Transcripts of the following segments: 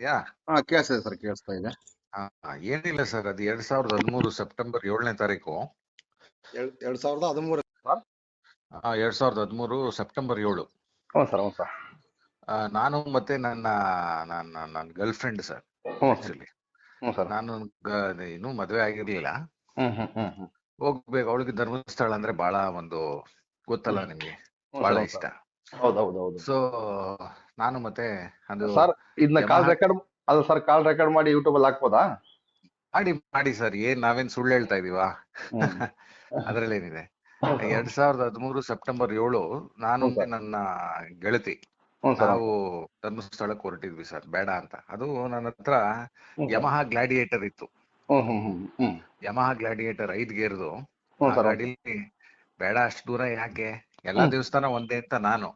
ಯಾ? ಹಾ ಕೇಳಿಸ್ತಾ ಸರ್ ಕೇಳಿಸ್ತಾ ಇದೆ. ಆ, ಏನಿಲ್ಲ ಸರ್ ಅದು ಎರಡ್ ಸಾವಿರದ ಹದಿಮೂರು ಸೆಪ್ಟೆಂಬರ್ ಏಳನೇ ತಾರೀಕು. ಎರಡ್ ಎರಡ್ ಸಾವಿರದ ಹದಿಮೂರು. ಆ, ಎರಡ್ ಸಾವಿರದ ಹದಿಮೂರು ಸೆಪ್ಟೆಂಬರ್ ಏಳು. ಹ್ಞೂ ಸರ್ ಹ್ಞೂ ಸರ್. ಆ, ನಾನು ಮತ್ತೆ ನನ್ನ ನನ್ನ ನನ್ನ ಗರ್ಲ್ ಫ್ರೆಂಡ್ ಸರ್ ಹ್ಞೂ ಸರ್. ಆಕ್ಚುಲಿ ಹ್ಞೂ ಸರ್. ನಾನು ಗ- ಇನ್ನೂ ಮದುವೆ ಆಗಿರ್ಲಿಲ್ಲ. ಹೋಗ್ಬೇಕು ಅವಳಿಗೆ ಧರ್ಮಸ್ಥಳ ಅಂದ್ರೆ ಬಹಳ ಒಂದು ಗೊತ್ತಲ್ಲ ನಿಮ್ಗೆ? ಬಹಳ ಇಷ್ಟ. ಹೌದು ಹೌದು ಹೌದು ಸೊ ನಾನು ಮತ್ತೆ ಅದು ಸರ್ ಇದನ್ನ ಕಾಲ್ ರೆಕಾರ್ಡ್ ಅದು ಸರ್ ಕಾಲ್ ರೆಕಾರ್ಡ್ ಮಾಡಿ ಯೂಟ್ಯೂಬ್ ಅಲ್ಲಿ ಹಾಕ್ಬೋದಾ? ಮಾಡಿ ಮಾಡಿ ಸರ್ ಏನ್ ನಾವೇನ್ ಸುಳ್ಳು ಹೇಳ್ತಾ ಇದೀವಾ. ಅದ್ರಲ್ಲೇನಿದೆ. ಎರಡ್ ಸಾವಿರದ ಹದಿಮೂರು ಸೆಪ್ಟೆಂಬರ್ ಏಳು ನಾನು ನನ್ನ ಗೆಳತಿ ನಾವು ಧರ್ಮಸ್ಥಳಕ್ಕೆ ಹೊರಟಿದ್ವಿ ಸರ್ ಬೇಡ ಅಂತ. ಅದು ನನ್ನ ಹತ್ರ ಯಮಹ ಗ್ಲಾಡಿಯೇಟರ್ ಇತ್ತು. ಯಮಹ ಗ್ಲಾಡಿಯೇಟರ್ ಐದ್ ಗೇರ್ದು ಬೇಡ ಅಷ್ಟು ದೂರ ಯಾಕೆ? ಎಲ್ಲಾ. ದೇವಸ್ಥಾನ ಒಂದೇ ಅಂತ ನಾನು.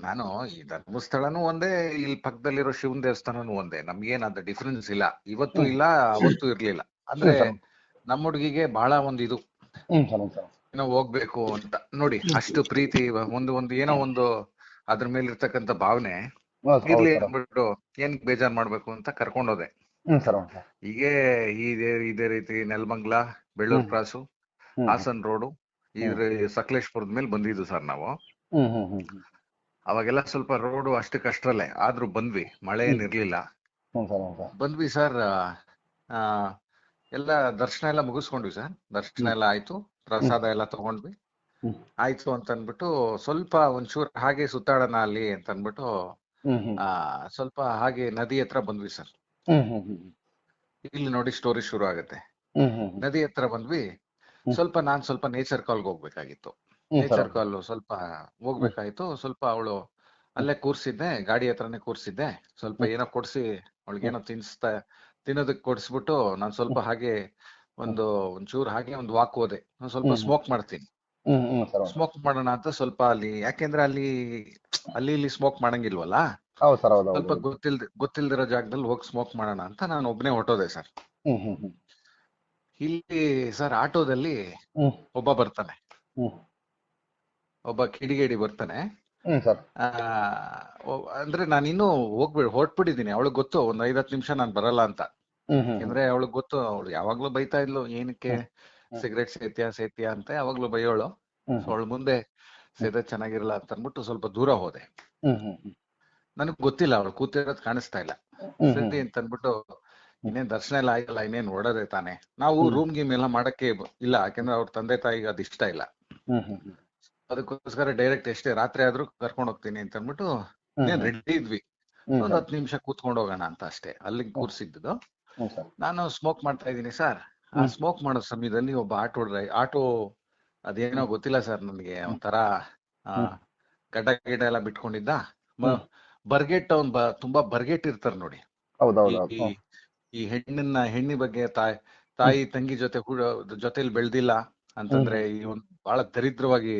ನಾನು ಈ ಧರ್ಮಸ್ಥಳನೂ ಒಂದೇ ಇಲ್ಲಿ ಪಕ್ಕದಲ್ಲಿರೋ ಶಿವನ್ ದೇವಸ್ಥಾನನೂ ಒಂದೇ. ನಮ್ಗೇನ್ ಅದ ಡಿಫ್ರೆನ್ಸ್ ಇಲ್ಲ. ಇವತ್ತು ಇಲ್ಲ ಅವತ್ತು ಇರ್ಲಿಲ್ಲ. ಅಂದ್ರೆ. ನಮ್ಮ ಹುಡುಗಿಗೆ ಬಹಳ ಒಂದು ಇದು. ಏನೋ ಹೋಗ್ಬೇಕು ಅಂತ. ನೋಡಿ ಅಷ್ಟು ಪ್ರೀತಿ ಒಂದು ಒಂದು ಏನೋ ಒಂದು ಅದ್ರ ಮೇಲೆ ಇರ್ತಕ್ಕಂತ ಭಾವನೆ. ಇರ್ಲಿ. ಅಂದ್ಬಿಟ್ಟು ಏನ್ ಬೇಜಾರ್ ಮಾಡ್ಬೇಕು ಅಂತ ಕರ್ಕೊಂಡೋದೆ. ಹೀಗೆ ಇದೇ ಇದೇ ರೀತಿ ನೆಲಮಂಗ್ಲ ಬೆಳ್ಳೂರ್. ಕ್ರಾಸು ಹಾಸನ್ ರೋಡು ಇದ್ರ ಸಕಲೇಶ್ಪುರದ ಮೇಲೆ ಬಂದಿದ್ದು ಸರ್ ನಾವು. ಅವಾಗೆಲ್ಲ ಸ್ವಲ್ಪ ರೋಡು ಅಷ್ಟಕ್ಕಷ್ಟರಲ್ಲೇ ಆದ್ರೂ ಬಂದ್ವಿ. ಮಳೆ ಏನಿರ್ಲಿಲ್ಲ. ಬಂದ್ವಿ ಸರ್ ಆ ಎಲ್ಲ ದರ್ಶನ ಎಲ್ಲ ಮುಗಿಸ್ಕೊಂಡ್ವಿ ಸರ್ ದರ್ಶನ. ಎಲ್ಲ ಆಯ್ತು. ಪ್ರಸಾದ ಎಲ್ಲ ತಗೊಂಡ್ವಿ. ಆಯ್ತು ಅಂತ ಅನ್ಬಿಟ್ಟು ಸ್ವಲ್ಪ ಒಂಚೂರು ಹಾಗೆ ಸುತ್ತಾಡೋಣ ಅಲ್ಲಿ ಅಂತ ಅನ್ಬಿಟ್ಟು ಸ್ವಲ್ಪ ಹಾಗೆ ನದಿ ಹತ್ರ ಬಂದ್ವಿ ಸರ್ ಇಲ್ಲಿ ನೋಡಿ ಸ್ಟೋರಿ ಶುರು ಆಗುತ್ತೆ. ನದಿ ಹತ್ರ ಬಂದ್ವಿ. ಸ್ವಲ್ಪ ನಾನ್ ಸ್ವಲ್ಪ ನೇಚರ್ ಕಾಲ್ಗೆ ಹೋಗ್ಬೇಕಾಗಿತ್ತು. ನೇಚರ್ ಕಾಲ್ ಸ್ವಲ್ಪ ಹೋಗ್ಬೇಕಾಯ್ತು ಸ್ವಲ್ಪ ಅವಳು ಅಲ್ಲೇ ಕೂರ್ಸಿದ್ದೆ ಗಾಡಿ ಹತ್ರನೇ ಕೂರ್ಸಿದ್ದೆ. ಸ್ವಲ್ಪ ಏನೋ ಕೊಡ್ಸಿ ಅವಳಿಗೇನೋ ತಿನ್ಸ್ತಾ ತಿನ್ನೋದಕ್ ಕೊಡ್ಸ್ಬಿಟ್ಟು ನಾನ್ ಸ್ವಲ್ಪ ಹಾಗೆ ಒಂದು ಒಂಚೂರು ಹಾಗೆ ಒಂದು ವಾಕ್ ಹೋದೆ. ನಾನು ಸ್ವಲ್ಪ ಸ್ಮೋಕ್ ಮಾಡ್ತೀನಿ. ಸ್ಮೋಕ್ ಮಾಡೋಣ ಅಂತ ಸ್ವಲ್ಪ ಅಲ್ಲಿ ಯಾಕೆಂದ್ರೆ ಅಲ್ಲಿ ಅಲ್ಲಿ ಇಲ್ಲಿ ಸ್ಮೋಕ್ ಮಾಡಂಗಿಲ್ವಲ್ಲ? ಸ್ವಲ್ಪ ಗೊತ್ತಿಲ್ ಗೊತ್ತಿಲ್ದ ಗೊತ್ತಿಲ್ದಿರೋ ಜಾಗದಲ್ಲಿ ಹೋಗಿ ಸ್ಮೋಕ್ ಮಾಡೋಣ ಅಂತ ನಾನು ಒಬ್ನೇ ಹೊಟ್ಟೋದೆ ಸರ್. ಇಲ್ಲಿ ಸರ್ ಆಟೋದಲ್ಲಿ ಒಬ್ಬ ಬರ್ತಾನೆ. ಒಬ್ಬ ಕಿಡಿಗೇಡಿ ಬರ್ತಾನೆ. ಅಂದ್ರೆ ನಾನು ಇನ್ನು ಹೋಗ್ಬಿಡ್ ಹೊರಟ್ಬಿಟ್ಟಿದ್ದೀನಿ ಅವಳಿಗೆ ಗೊತ್ತು ಒಂದ್ ಐದ್ ಹತ್ತು ನಿಮಿಷ ನಾನು ಬರಲ್ಲ ಅಂತ. ಅಂದ್ರೆ ಅವಳಿಗೆ ಗೊತ್ತು ಅವಳು ಯಾವಾಗ್ಲೂ ಬೈತಾ ಇದ್ಲು ಏನಕ್ಕೆ ಸಿಗರೇಟ್ ಸೇತ್ಯಾ ಸೇತ್ಯಾ ಅಂತ ಯಾವಾಗ್ಲೂ ಬೈಯೋಳು. ಅವಳ ಮುಂದೆ ಸೇದ ಚೆನ್ನಾಗಿರಲ್ಲ ಅಂತ ಅನ್ಬಿಟ್ಟು ಸ್ವಲ್ಪ ದೂರ ಹೋದೆ. ನನಗ್ ಗೊತ್ತಿಲ್ಲ ಅವಳು ಕೂತಿರೋದ್ ಕಾಣಿಸ್ತಾ ಇಲ್ಲ. ಸರಿ ಅಂತ ಅನ್ಬಿಟ್ಟು ಇನ್ನೇನ್ ದರ್ಶನ ಎಲ್ಲ ಆಗಿಲ್ಲ ಇನ್ನೇನ್ ಓಡೋದೆ ತಾನೆ. ನಾವು. ರೂಮ್ ಗೀಮ್ ಎಲ್ಲ ಮಾಡಕ್ಕೆ ಇಲ್ಲ ಯಾಕಂದ್ರೆ ಅವ್ರ ತಂದೆ ತಾಯಿಗೆ ಅದ್ ಇಷ್ಟ ಇಲ್ಲ. ಅದಕ್ಕೋಸ್ಕರ ಡೈರೆಕ್ಟ್ ಎಷ್ಟೇ ರಾತ್ರಿ ಆದ್ರೂ ಕರ್ಕೊಂಡು ಹೋಗ್ತೀನಿ ಅಂತ ಅನ್ಬಿಟ್ಟು ಹ್ಮ್ ರೆಡಿ ಇದ್ವಿ. ಒಂದ್ ಹತ್ತು ನಿಮಿಷ ಕೂತ್ಕೊಂಡು ಹೋಗೋಣ ಅಂತ ಅಷ್ಟೇ. ಅಲ್ಲಿ ಕೂರ್ಸಿದ್ದು. ನಾನು ಸ್ಮೋಕ್ ಮಾಡ್ತಾ ಇದ್ದೀನಿ ಸರ್. ಆ ಸ್ಮೋಕ್ ಮಾಡೋ ಸಮಯದಲ್ಲಿ ಒಬ್ಬ ಆಟೋ ಡ್ರೈ ಆಟೋ ಅದೇನೋ ಗೊತ್ತಿಲ್ಲ ಸರ್ ನನಗೆ ಒಂಥರ. ಗಡ್ಡ ಗಿಡ ಎಲ್ಲ ಬಿಟ್ಕೊಂಡಿದ್ದ. ಬರ್ಗೆಟ್ ಅವ್ನ್ ತುಂಬಾ ಬರ್ಗೆಟ್ ಇರ್ತಾರ ನೋಡಿ. ಈ ಹೆಣ್ಣನ್ನ ಹೆಣ್ಣಿ ಬಗ್ಗೆ ತಾಯಿ ತಾಯಿ ತಂಗಿ ಜೊತೆ ಜೊತೆಲಿ ಬೆಳ್ದಿಲ್ಲ. ಅಂತಂದ್ರೆ ಈ ಒಂದು ಬಹಳ ದರಿದ್ರವಾಗಿ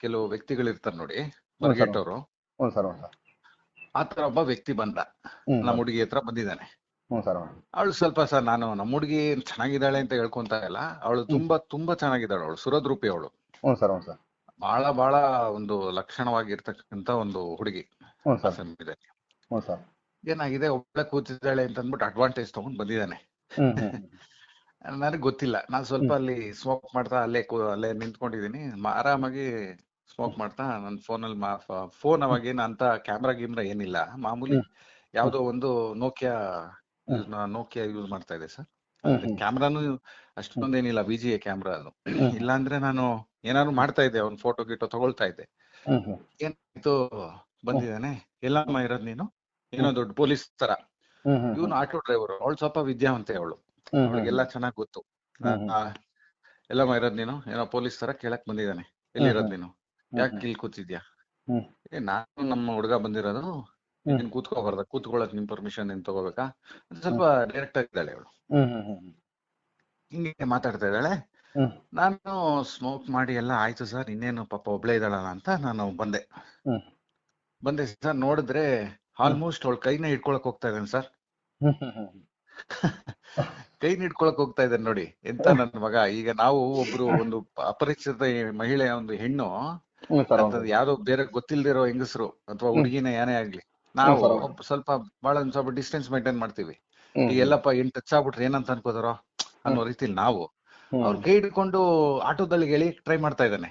ಕೆಲವು ವ್ಯಕ್ತಿಗಳು ಇರ್ತಾರೆ ನೋಡಿ ಹ್ಮ್ ಬರ್ಗೆಟ್ ಸರ್. ಅವರು ಹ್ಞೂ ಸರ್ ಹ್ಞೂ ಸರ್. ಆತರ ಒಬ್ಬ ವ್ಯಕ್ತಿ ಬಂದ. ನಮ್ಮ ಹುಡುಗಿ ಹತ್ರ ಬಂದಿದ್ದಾನೆ. ಅವಳು ಸ್ವಲ್ಪ ಸರ್ ನಾನು ನಮ್ಮ ಹುಡುಗಿ ಚೆನ್ನಾಗಿದ್ದಾಳೆ ಅಂತ ಹೇಳ್ಕೊಂತ ಇಲ್ಲ. ಅವಳು ತುಂಬಾ ತುಂಬಾ ಚೆನ್ನಾಗಿದ್ದಾಳೆ ಅವಳು ಸುರದ್ರೂಪಿ ಅವಳು. ಬಹಳ ಬಹಳ ಒಂದು ಲಕ್ಷಣವಾಗಿರ್ತಕ್ಕಂತ ಒಂದು ಹುಡುಗಿ ಏನಾಗಿದೆ ಒಳ್ಳೆ ಕೂತಿದ್ದಾಳೆ ಅಂತ ಅಂದ್ಬಿಟ್ಟು ಅಡ್ವಾಂಟೇಜ್ ತಗೊಂಡ್ ಬಂದಿದ್ದಾನೆ. ನನಗೆ ಗೊತ್ತಿಲ್ಲ. ನಾನು ಸ್ವಲ್ಪ ಅಲ್ಲಿ ಸ್ಮೋಕ್ ಮಾಡ್ತಾ ಅಲ್ಲೇ ಕೂ- ಅಲ್ಲೇ ನಿಂತ್ಕೊಂಡಿದೀನಿ ಮ- ಆರಾಮಾಗಿ ಸ್ಮೋಕ್ ಮಾಡ್ತಾ ನನ್ನ ಫೋನಲ್ಲಿ ಫೋನ್ ಅವಾಗ ಏನು ಅಂತ ಕ್ಯಾಮ್ರಾ ಗೀಮ್ರಾ ಏನಿಲ್ಲ. ಮಾಮೂಲಿ ಯಾವುದೋ ಒಂದು ನೋಕಿಯಾ ಹ್ಮ್. ನೋಕಿಯಾ ಯೂಸ್ ಮಾಡ್ತಾ ಇದೆ ಸರ್. ಕ್ಯಾಮ್ರಾನು ಅಷ್ಟೊಂದೇನಿಲ್ಲ ವಿ ಜಿ ಎ ಕ್ಯಾಮ್ರಾ ಅದು. ಹ್ಮ್. ಇಲ್ಲಾಂದ್ರೆ ನಾನು ಏನಾದ್ರು ಮಾಡ್ತಾ ಇದ್ದೆ ಅವ್ನ್ ಫೋಟೋ ಗಿಟೋ ತಗೊಳ್ತಾ ಇದ್ದೆ. ಏನಾಯ್ತು? ಬಂದಿದ್ದಾನೆ. ಎಲ್ಲಮ್ಮ ಇರೋದ್ ನೀನು? ಏನೋ ದೊಡ್ಡ ಪೊಲೀಸ್ ತರ. ಇವನು ಆಟೋ ಡ್ರೈವರ್ ಅವಳು ಸ್ವಲ್ಪ ವಿದ್ಯಾವಂತೆ ಅವಳು. ಹ್ಮ್ ಅವಳಿಗೆಲ್ಲ ಚೆನ್ನಾಗ್ ಗೊತ್ತು. ಎಲ್ಲಮ್ಮ ಇರೋದ್ ನೀನು? ಏನೋ ಪೊಲೀಸ್ ತರ ಕೇಳಕ್ ಬಂದಿದ್ದಾನೆ. ಎಲ್ಲಿರೋದ್ ನೀನು? ಯಾಕೆ ಇಲ್ಲಿ ಕೂತಿದ್ಯಾ? ಏ ನಾನು ನಮ್ಮ ಹುಡುಗ ಬಂದಿರೋದು. ನಿನ್ ಕೂತ್ಕೋಬಾರ್ದ. ಕೂತ್ಕೊಳ್ಳಕ್ ನಿಮ್ ಪರ್ಮಿಷನ್ ಏನ್ ತಗೋಬೇಕಾ? ಸ್ವಲ್ಪ ಡೈರೆಕ್ಟ್ ಆಗಿದ್ದಾಳೆ ಅವಳು. ಹಿಂಗೆ ಮಾತಾಡ್ತಾ ಇದ್ದಾಳೆ. ನಾನು ಸ್ಮೋಕ್ ಮಾಡಿ ಎಲ್ಲ ಆಯ್ತು ಸರ್ ಇನ್ನೇನು ಪಾಪ ಒಬ್ಳೆ ಇದ್ದಾಳಲ್ಲ ಅಂತ ನಾನು ಬಂದೆ. ಬಂದೆ ಸರ್ ನೋಡಿದ್ರೆ ಆಲ್ಮೋಸ್ಟ್ ಅವಳ ಕೈನ ಇಟ್ಕೊಳಕ್ ಹೋಗ್ತಾ ಇದ್ದಾನೆ ಸರ್ ಕೈನ ಇಟ್ಕೊಳಕ್ ಹೋಗ್ತಾ ಇದ್ದಾನೆ ನೋಡಿ. ಎಂತ ನನ್ನ ಮಗ? ಈಗ ನಾವು ಒಬ್ರು ಒಂದು ಅಪರಿಚಿತ ಮಹಿಳೆಯ ಒಂದು ಹೆಣ್ಣು. ಯಾರೋ ಬೇರೆ ಗೊತ್ತಿಲ್ದಿರೋ ಹೆಂಗಸರು ಅಥವಾ ಹುಡುಗಿನ ಏನೇ ಆಗ್ಲಿ. ನಾವು ಸ್ವಲ್ಪ ಬಹಳ ಒಂದ್ ಸ್ವಲ್ಪ ಡಿಸ್ಟೆನ್ಸ್ ಮೇಂಟೈನ್ ಮಾಡ್ತೀವಿ. ಈಗ ಎಲ್ಲಪ್ಪ ಏನ್ ಟಚ್ ಆಗ್ಬಿಟ್ರೆ ಏನಂತ ಅನ್ಕೋತಾರೋ ಅನ್ನೋ ರೀತಿಲಿ ನಾವು. ಅವ್ರ ಕೈ ಹಿಡ್ಕೊಂಡು ಆಟೋದಲ್ಲಿ ಹೇಳಿ ಟ್ರೈ ಮಾಡ್ತಾ ಇದ್ದಾನೆ.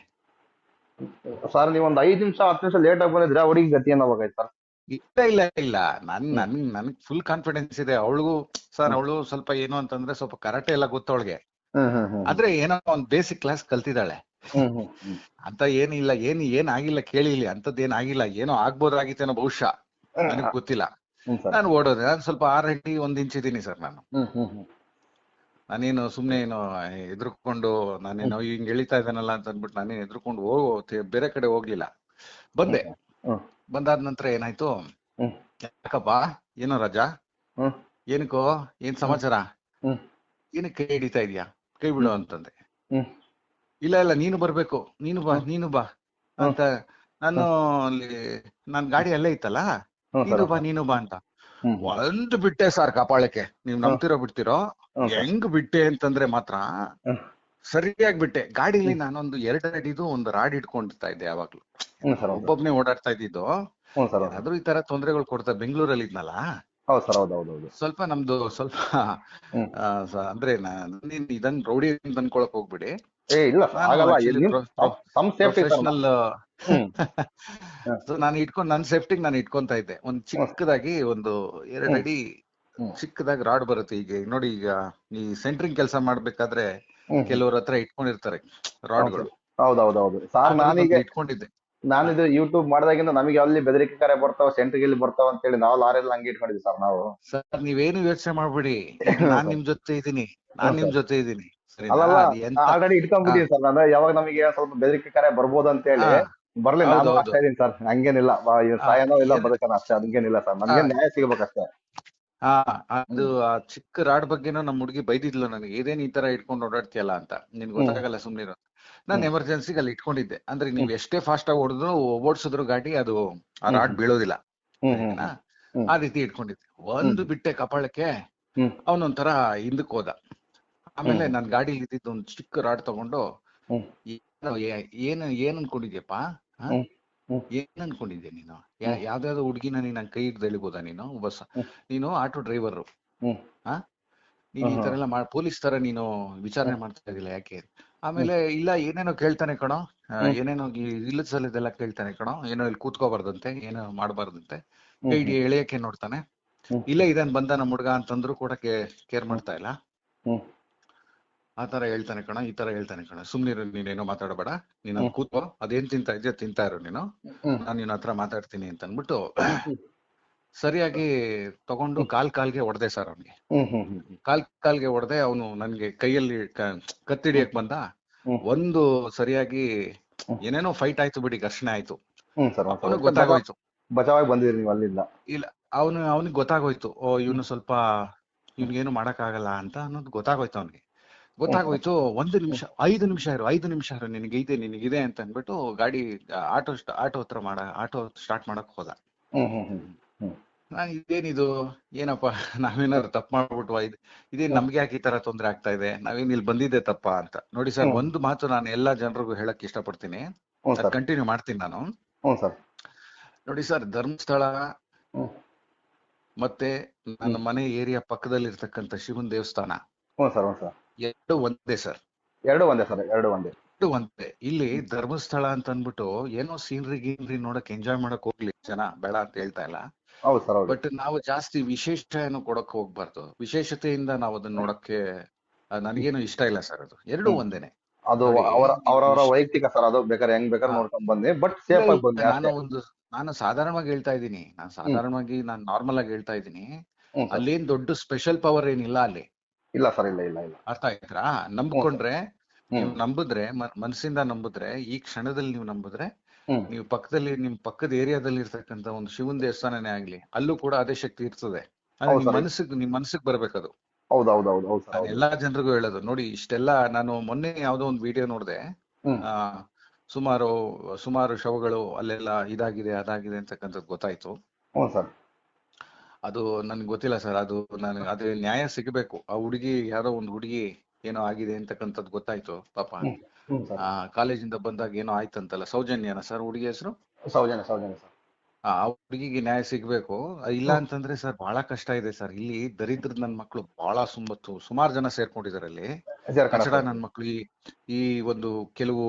ಸರ್ ನೀವು ಒಂದ್ ಐದ್ ನಿಮಿಷ ಹತ್ತು ನಿಮಿಷ ಲೇಟ್ ಆಗಿ ಬಂದಿದ್ರೆ ಹುಡುಗಿ ಗತಿ ಏನಾಗೈತೆ ಸರ್? ಇಲ್ಲ ಇಲ್ಲ ಇಲ್ಲ. ನನ್ ನನ್ ನನ್ಗ್ ಫುಲ್ ಕಾನ್ಫಿಡೆನ್ಸ್ ಇದೆ. ಅವಳಿಗೂ ಸರ್ ಅವಳು ಸ್ವಲ್ಪ ಏನು ಅಂತಂದ್ರೆ ಸ್ವಲ್ಪ ಕರಾಟೆ ಎಲ್ಲ ಗೊತ್ತವಳಿಗೆ ಆದ್ರೆ ಏನೋ ಒಂದ್ ಬೇಸಿಕ್ ಕ್ಲಾಸ್ ಕಲ್ತಿದ್ದಾಳೆ. ಅಂತ ಏನಿಲ್ಲ ಏನ್ ಏನ್ ಆಗಿಲ್ಲ ಕೇಳಿಲಿ. ಅಂತದ್ ಏನ್ ಆಗಿಲ್ಲ. ಏನೋ ಆಗ್ಬೋದಾಗಿತ್ತೇನೋ ಬಹುಶಃ. ನನಗ್ ಗೊತ್ತಿಲ್ಲ. ನಾನು ಓಡೋದೆ. ನಾನು ಸ್ವಲ್ಪ ಆರ್ ಅಡಿ ಒಂದ್ ಇಂಚ್ ಇದೀನಿ ಸರ್ ನಾನು. ನಾನೇನು ಸುಮ್ನೆ ಏನು ಎದ್ರುಕೊಂಡು ನಾನೇನು ಹಿಂಗ್ ಎಳಿತಾ ಇದ್ದಾನಲ್ಲ ಅಂತ ಅಂದ್ಬಿಟ್ಟು ನಾನೇನು ಎದ್ರುಕೊಂಡು ಹೋಗೋ ಬೇರೆ ಕಡೆ ಹೋಗ್ಲಿಲ್ಲ. ಬಂದೆ. ಬಂದಾದ ನಂತರ ಏನಾಯ್ತು? ಯಾಕಪ್ಪ? ಏನೋ ರಜಾ? ಏನಕ್ಕೋ? ಏನ್ ಸಮಾಚಾರ? ಏನಕ್ಕೆ ಕೈ ಹಿಡಿತಾ ಇದೀಯಾ? ಕೈ ಬಿಡು ಅಂತಂದೆ. ಇಲ್ಲ ಇಲ್ಲ ನೀನು ಬರ್ಬೇಕು. ನೀನು ಬಾ ನೀನು ಬಾ ಅಂತ ನಾನು ಅಲ್ಲಿ ನನ್ ಗಾಡಿ ಅಲ್ಲೇ ಇತ್ತಲ್ಲ? ನೀನು ಬಾ ನೀನು ಬಾ ಅಂತ. ಒಂದು ಬಿಟ್ಟೆ ಸರ್ ಕಪಾಳಕ್ಕೆ ನೀವ್ ನಂಬ್ತಿರೋ ಬಿಡ್ತಿರೋ? ಹೆಂಗ್ ಬಿಟ್ಟೆ ಅಂತಂದ್ರೆ ಮಾತ್ರ ಹ್ಮ್. ಸರಿಯಾಗಿ ಬಿಟ್ಟೆ ಗಾಡಿಲಿ ನಾನೊಂದು ಎರಡು ಅಡಿದು ಒಂದು ರಾಡ್ ಇಟ್ಕೊಂಡಿರ್ತಾ ಇದ್ದೆ ಯಾವಾಗ್ಲೂ. ಒಬ್ಬೊಬ್ನೇ ಓಡಾಡ್ತಾ ಇದ್ದಿದ್ದು. ಆದ್ರೂ ಈ ತರ ತೊಂದರೆಗಳು ಕೊಡ್ತಾ ಬೆಂಗಳೂರಲ್ಲಿ ಇದ್ನಲ್ಲ? ಸ್ವಲ್ಪ ನಮ್ದು ಸ್ವಲ್ಪ ಅಂದ್ರೆ ನಾನ್ ಇದನ್ ರೌಡಿ ಅನ್ಕೊಳಕ್ ಹೋಗ್ಬಿಡಿ. ನಾನು ಇಟ್ಕೊಂಡ್ ನನ್ ಸೇಫ್ಟಿಗ್ ನಾನು ಇಟ್ಕೊಂತ ಇದ್ದೆ. ಒಂದ್ ಚಿಕ್ಕದಾಗಿ ಒಂದು ಎರಡು ಅಡಿ. ಚಿಕ್ಕದಾಗಿ ರಾಡ್ ಬರುತ್ತೆ ಈಗ. ನೋಡಿ ಈಗ ಈ ಸೆಂಟ್ರಿಂಗ್ ಕೆಲಸ ಮಾಡ್ಬೇಕಾದ್ರೆ. ಕೆಲವ್ರ ಹತ್ರ ಇಟ್ಕೊಂಡಿರ್ತಾರೆ ರಾಡ್ಗಳು. ಹೌದು. ಹೌದು ಹೌದು ಸರ್ ನಾನೀಗ ಇಟ್ಕೊಂಡಿದ್ದೆ. ನಾನಿದು ಯೂಟ್ಯೂಬ್ ಮಾಡಿದಾಗಿಂದ ನಮಗೆ ಅಲ್ಲಿ ಬೆದರಿಕೆ ಕರೆ ಬರ್ತಾವ ಸೆಂಟ್ರಿಗೆ ಬರ್ತಾವ ಅಂತ ಹೇಳಿ ನಾವು ಲಾರಿಯಲ್ಲಿ ಹಂಗೆ ಇಟ್ಕೊಂಡಿದ್ವಿ ಸರ್ ನಾವು. ಸರ್ ನೀವೇನು ಯೋಚನೆ ಮಾಡ್ಬೇಡಿ. ನಾನ್ ನಿಮ್ ಜೊತೆ ಇದೀನಿ ನಾನ್ ನಿಮ್ ಜೊತೆ ಎಂತ? ಆಲ್ರೆಡಿ ಇಟ್ಕೊಂಡ್ಬಿಟ್ಟಿವಿ ಸರ್ ನಾನು. ಯಾವಾಗ ನಮಗೆ ಸ್ವಲ್ಪ ಬೆದರಿಕೆ ಕರೆ ಬರ್ಬೋದು ಅಂತ ಹೇಳಿ ಬರ್ಲಿಲ್ಲ ಬರ್ಲಿ ನಾನು. ಇದೀನಿ ಸರ್. ಹಂಗೇನಿಲ್ಲ. ಸಾಯನೋ ಇಲ್ಲ ಬದುಕನ ಅಷ್ಟೇ. ಅದಂಗೇನಿಲ್ಲ ಸರ್. ನಮ್ಗೆ. ನ್ಯಾಯ ಸಿಗ್ಬೇಕಷ್ಟೇ. ಹಾ ಅದು ಆ ಚಿಕ್ಕ ರಾಡ್ ಬಗ್ಗೆನೂ ನಮ್ ಹುಡುಗಿ ಬೈದಿದ್ಲು ನನಗೆ. ಇದೇನ್ ಈ ತರ ಇಟ್ಕೊಂಡು ಓಡಾಡ್ತಿಯಲ್ಲ ಅಂತ. ನಿನ್ ಗೊತ್ತಾಗಲ್ಲ ಸುಮ್ನೆ ನಾನು. ಎಮರ್ಜೆನ್ಸಿಗೆ ಅಲ್ಲಿ ಇಟ್ಕೊಂಡಿದ್ದೆ. ಅಂದ್ರೆ ನೀವ್ ಎಷ್ಟೇ ಫಾಸ್ಟ್ ಆಗಿ ಹೊಡೆದ್ರು ಓಡಿಸಿದ್ರು ಗಾಡಿ ಅದು ಆ ರಾಡ್ ಬೀಳೋದಿಲ್ಲ. ಆ ರೀತಿ ಇಟ್ಕೊಂಡಿದ್ದೆ. ಒಂದು ಬಿಟ್ಟೆ ಕಪಾಳಕ್ಕೆ. ಅವನೊಂಥರ ಹಿಂದಕ್ ಹೋದ. ಆಮೇಲೆ. ನನ್ ಗಾಡಿ ಇದ್ದಿದ್ದು ಒಂದು ಚಿಕ್ಕ ರಾಡ್ ತಗೊಂಡು. ಏನು ಏನ್ ಅನ್ಕೊಂಡಿದ್ಯಪ್ಪ. ಏನ್ ಅನ್ಕೊಂಡಿದ್ಯಾ ನೀನು? ಯಾವ್ದಾದ್ರು ಹುಡುಗಿನ ನೀನ್ ನನ್ ಕೈ ಹಿಡ್ದು ಎಳಿಬೋದಾ ನೀನು ಒಬ್ಬ ನೀನು ಆಟೋ ಡ್ರೈವರ್. ಹಾ? ನೀನ್ ಈ ತರ ಎಲ್ಲ ಪೊಲೀಸ್ ತರ ನೀನು ವಿಚಾರಣೆ ಮಾಡ್ತಾ ಇದಿಲ್ಲ ಯಾಕೆ? ಆಮೇಲೆ ಇಲ್ಲ ಏನೇನೋ ಕೇಳ್ತಾನೆ ಕಣೋ. ಏನೇನೋ ಇಲ್ಲದ ಸಲದೆಲ್ಲ ಕೇಳ್ತಾನೆ ಕಣೋ. ಏನೋ ಇಲ್ಲಿ ಕೂತ್ಕೋಬಾರ್ದಂತೆ ಏನೋ ಮಾಡಬಾರ್ದಂತೆ. ಕೈ ಎಳೆಯಕ್ಕೆ ನೋಡ್ತಾನೆ. ಇಲ್ಲ ಇದನ್ ಬಂದ ನಮ್ಮ ಹುಡ್ಗ ಅಂತಂದ್ರು ಕೂಡ ಕೇರ್ ಮಾಡ್ತಾ ಇಲ್ಲ. ಆ ತರ ಹೇಳ್ತಾನೆ ಕಣ ಈ ತರ ಹೇಳ್ತಾನೆ ಕಣ. ಸುಮ್ನಿರು ನೀನೇನೋ ಮಾತಾಡಬೇಡ. ನೀನ್. ಕೂತ್ಕೋ. ಅದೇನ್ ತಿಂತಾ ಇದ್ಯ ತಿಂತಾ ಇರು ನೀನು. ನಾನು ನಾನ್ ನಿನ್ನ ಹತ್ರ ಮಾತಾಡ್ತೀನಿ ಅಂತ ಅನ್ಬಿಟ್ಟು ಸರಿಯಾಗಿ ತಗೊಂಡು ಕಾಲ್ ಕಾಲ್ಗೆ ಹೊಡೆದೆ ಸರ್ ಅವನಿಗೆ. ಕಾಲ್ ಕಾಲ್ಗೆ ಹೊಡೆದೆ ಅವನು ನನ್ಗೆ ಕೈಯಲ್ಲಿ ಕತ್ತಿಡಿಯಕ್ ಬಂದ. ಒಂದು ಸರಿಯಾಗಿ ಏನೇನೋ ಫೈಟ್ ಆಯ್ತು ಬಿಡಿ ಘರ್ಷಣೆ ಆಯ್ತು. ಗೊತ್ತಾಗೋಯ್ತು. ಬಚಾವಾಗಿ ಬಂದಿರಿ ನೀವು ಅಲ್ಲಿಂದ. ಅವನು ಅವನಿಗೆ ಗೊತ್ತಾಗೋಯ್ತು. ಓ ಇವನು ಸ್ವಲ್ಪ ಇವ್ನಿಗೇನು ಮಾಡಕ್ ಆಗಲ್ಲ ಅಂತ ಅನ್ನೋದು ಗೊತ್ತಾಗೋಯ್ತು ಅವನಿಗೆ. ಗೊತ್ತಾಗೋಯ್ತು ಒಂದು ನಿಮಿಷ ಐದು ನಿಮಿಷ ಇರು ಐದು ನಿಮಿಷ ಇರು ನಿನಗಿದೆ ನಿನಗಿದೆ ಅಂತ ಅಂದ್ಬಿಟ್ಟು ಗಾಡಿ ಆಟೋ ಆಟೋ ಹತ್ರ ಮಾಡ ಆಟೋ ಸ್ಟಾರ್ಟ್ ಮಾಡಕ್ ಹೋದ. ನಾನು ಇದೇನಿದು ಏನಪ್ಪ ನಾವೇನಾದ್ರು ತಪ್ಪು ಮಾಡ್ಬಿಟ್ವಾ ಇದು ಇದೇನ್ ನಮ್ಗೆ ಯಾಕೆ ಈ ತರ ತೊಂದ್ರೆ ಆಗ್ತಾ ಇದೆ ನಾವೇನ್ ಇಲ್ಲಿ ಬಂದಿದ್ದೆ ತಪ್ಪ ಅಂತ. ನೋಡಿ ಸರ್ ಒಂದು ಮಾತು ನಾನು ಎಲ್ಲಾ ಜನರಿಗೂ ಹೇಳಕ್ ಇಷ್ಟಪಡ್ತೀನಿ. ಕಂಟಿನ್ಯೂ ಮಾಡ್ತೀನಿ ನಾನು. ನೋಡಿ ಸರ್ ಧರ್ಮಸ್ಥಳ ಮತ್ತೆ ನನ್ನ ಮನೆ ಏರಿಯಾ ಪಕ್ಕದಲ್ಲಿ ಇರ್ತಕ್ಕಂಥ ಶಿವನ್ ದೇವಸ್ಥಾನ. ಎರಡು ಒಂದೇ ಸರ್. ಎರಡು ಒಂದೇ ಸರ್ ಎರಡು ಒಂದೇ. ಎರಡು ಒಂದೇ. ಇಲ್ಲಿ ಧರ್ಮಸ್ಥಳ ಅಂತ ಅಂದ್ಬಿಟ್ಟು ಏನೋ ಸೀನ್ರಿ ಗೀನ್ರಿ ನೋಡಕ್ ಎಂಜಾಯ್ ಮಾಡಕ್ ಹೋಗ್ಲಿ ಜನ ಬೇಡ ಅಂತ ಹೇಳ್ತಾ ಇಲ್ಲ. ಹೌದು ಸರ್ ಹೌದು. ಬಟ್ ನಾವು ಜಾಸ್ತಿ ವಿಶೇಷ ಏನು ಕೊಡಕ್ ಹೋಗ್ಬಾರ್ದು. ವಿಶೇಷತೆಯಿಂದ ನಾವು ಅದನ್ನ ನೋಡಕ್ಕೆ ನನಗೇನು ಇಷ್ಟ ಇಲ್ಲ ಸರ್ ಅದು. ಎರಡು ಒಂದೇನೆ. ಅದು ಅವರ ಅವರವರ ವೈಯಕ್ತಿಕ ಸರ್ ಅದು ಬೇಕಾದ್ರೆ ಹೆಂಗ್ ಬೇಕಾದ್ರೆ. ನೋಡ್ಕೊಂಡ್ ಬಂದೆ ಬಟ್ ಸೇಫ್ ಆಗಿ ಬಂದೆ ನಾನು ಒಂದು ನಾನು ಸಾಧಾರಣವಾಗಿ ಹೇಳ್ತಾ ಇದ್ದೀನಿ. ನಾನು ಸಾಧಾರಣವಾಗಿ ನಾನು ನಾರ್ಮಲ್ ಆಗಿ ಹೇಳ್ತಾ ಇದ್ದೀನಿ. ಅಲ್ಲಿ ಅಲ್ಲೇನ್ ದೊಡ್ಡ ಸ್ಪೆಷಲ್ ಪವರ್ ಏನಿಲ್ಲ ಅಲ್ಲಿ. ಇಲ್ಲ ಸರ್ ಇಲ್ಲ ಇಲ್ಲ ಇಲ್ಲ. ಅರ್ಥ ಆಯ್ತಾ ನಂಬ್ಕೊಂಡ್ರೆ ನೀವು ನಂಬಿದ್ರೆ ಮನಸ್ಸಿಂದ ನಂಬಿದ್ರೆ ಈ ಕ್ಷಣದಲ್ಲಿ ನೀವು ನಂಬಿದ್ರೆ ನೀವು ಪಕ್ಕದಲ್ಲಿ ನಿಮ್ ಪಕ್ಕದ ಏರಿಯಾದಲ್ಲಿ ಇರ್ತಕ್ಕಂತ ಒಂದು ಶಿವನ್ ದೇವಸ್ಥಾನನೇ ಆಗ್ಲಿ ಅಲ್ಲೂ ಕೂಡ ಅದೇ ಶಕ್ತಿ ಇರ್ತದೆ. ಮನಸ್ಸಿಗೆ ನಿಮ್ ಮನಸ್ಸಿಗೆ ಬರ್ಬೇಕದು. ಹೌದು ಹೌದು ಹೌದು ಹೌದು ಸರ್ ಎಲ್ಲಾ ಜನರಿಗೂ ಹೇಳೋದು ನೋಡಿ ಇಷ್ಟೆಲ್ಲ ನಾನು ಮೊನ್ನೆ ಯಾವ್ದೋ ಒಂದು ವಿಡಿಯೋ ನೋಡಿದೆ. ಆ ಸುಮಾರು ಸುಮಾರು ಶವಗಳು ಅಲ್ಲೆಲ್ಲ ಇದಾಗಿದೆ ಅದಾಗಿದೆ ಅಂತಕ್ಕಂಥದ್ದು ಗೊತ್ತಾಯ್ತು. ಅದು ನನ್ಗೆ ಗೊತ್ತಿಲ್ಲ ಸರ್. ಅದು ನಾನು ಅದೇ ನ್ಯಾಯ ಸಿಗಬೇಕು. ಆ ಹುಡುಗಿ ಯಾರೋ ಒಂದು ಹುಡುಗಿ ಏನೋ ಆಗಿದೆ ಅಂತಕ್ಕಂಥದ್ದು ಗೊತ್ತಾಯ್ತು ಪಾಪ. ಆ ಕಾಲೇಜಿಂದ ಬಂದಾಗ ಏನೋ ಆಯ್ತಂತಲ್ಲ ಸೌಜನ್ಯನ ಸರ್ ಹುಡುಗಿ ಹೆಸರು? ಸೌಜನ್ಯ ಸೌಜನ್ಯ ಸರ್. ಆ ಹುಡುಗಿಗೆ ನ್ಯಾಯ ಸಿಗ್ಬೇಕು. ಇಲ್ಲ ಅಂತಂದ್ರೆ ಸರ್ ಬಹಳ ಕಷ್ಟ ಇದೆ ಸರ್. ಇಲ್ಲಿ ದರಿದ್ರದ ನನ್ ಮಕ್ಳು ಬಹಳ ಸುಮ್ಮತ್ತು ಸುಮಾರು ಜನ ಸೇರ್ಕೊಂಡಿದ್ದಾರೆ ಅಲ್ಲಿ. ಕನ್ನಡ ಕಚಡ ನನ್ ಮಕ್ಳು ಈ ಈ ಒಂದು ಕೆಲವು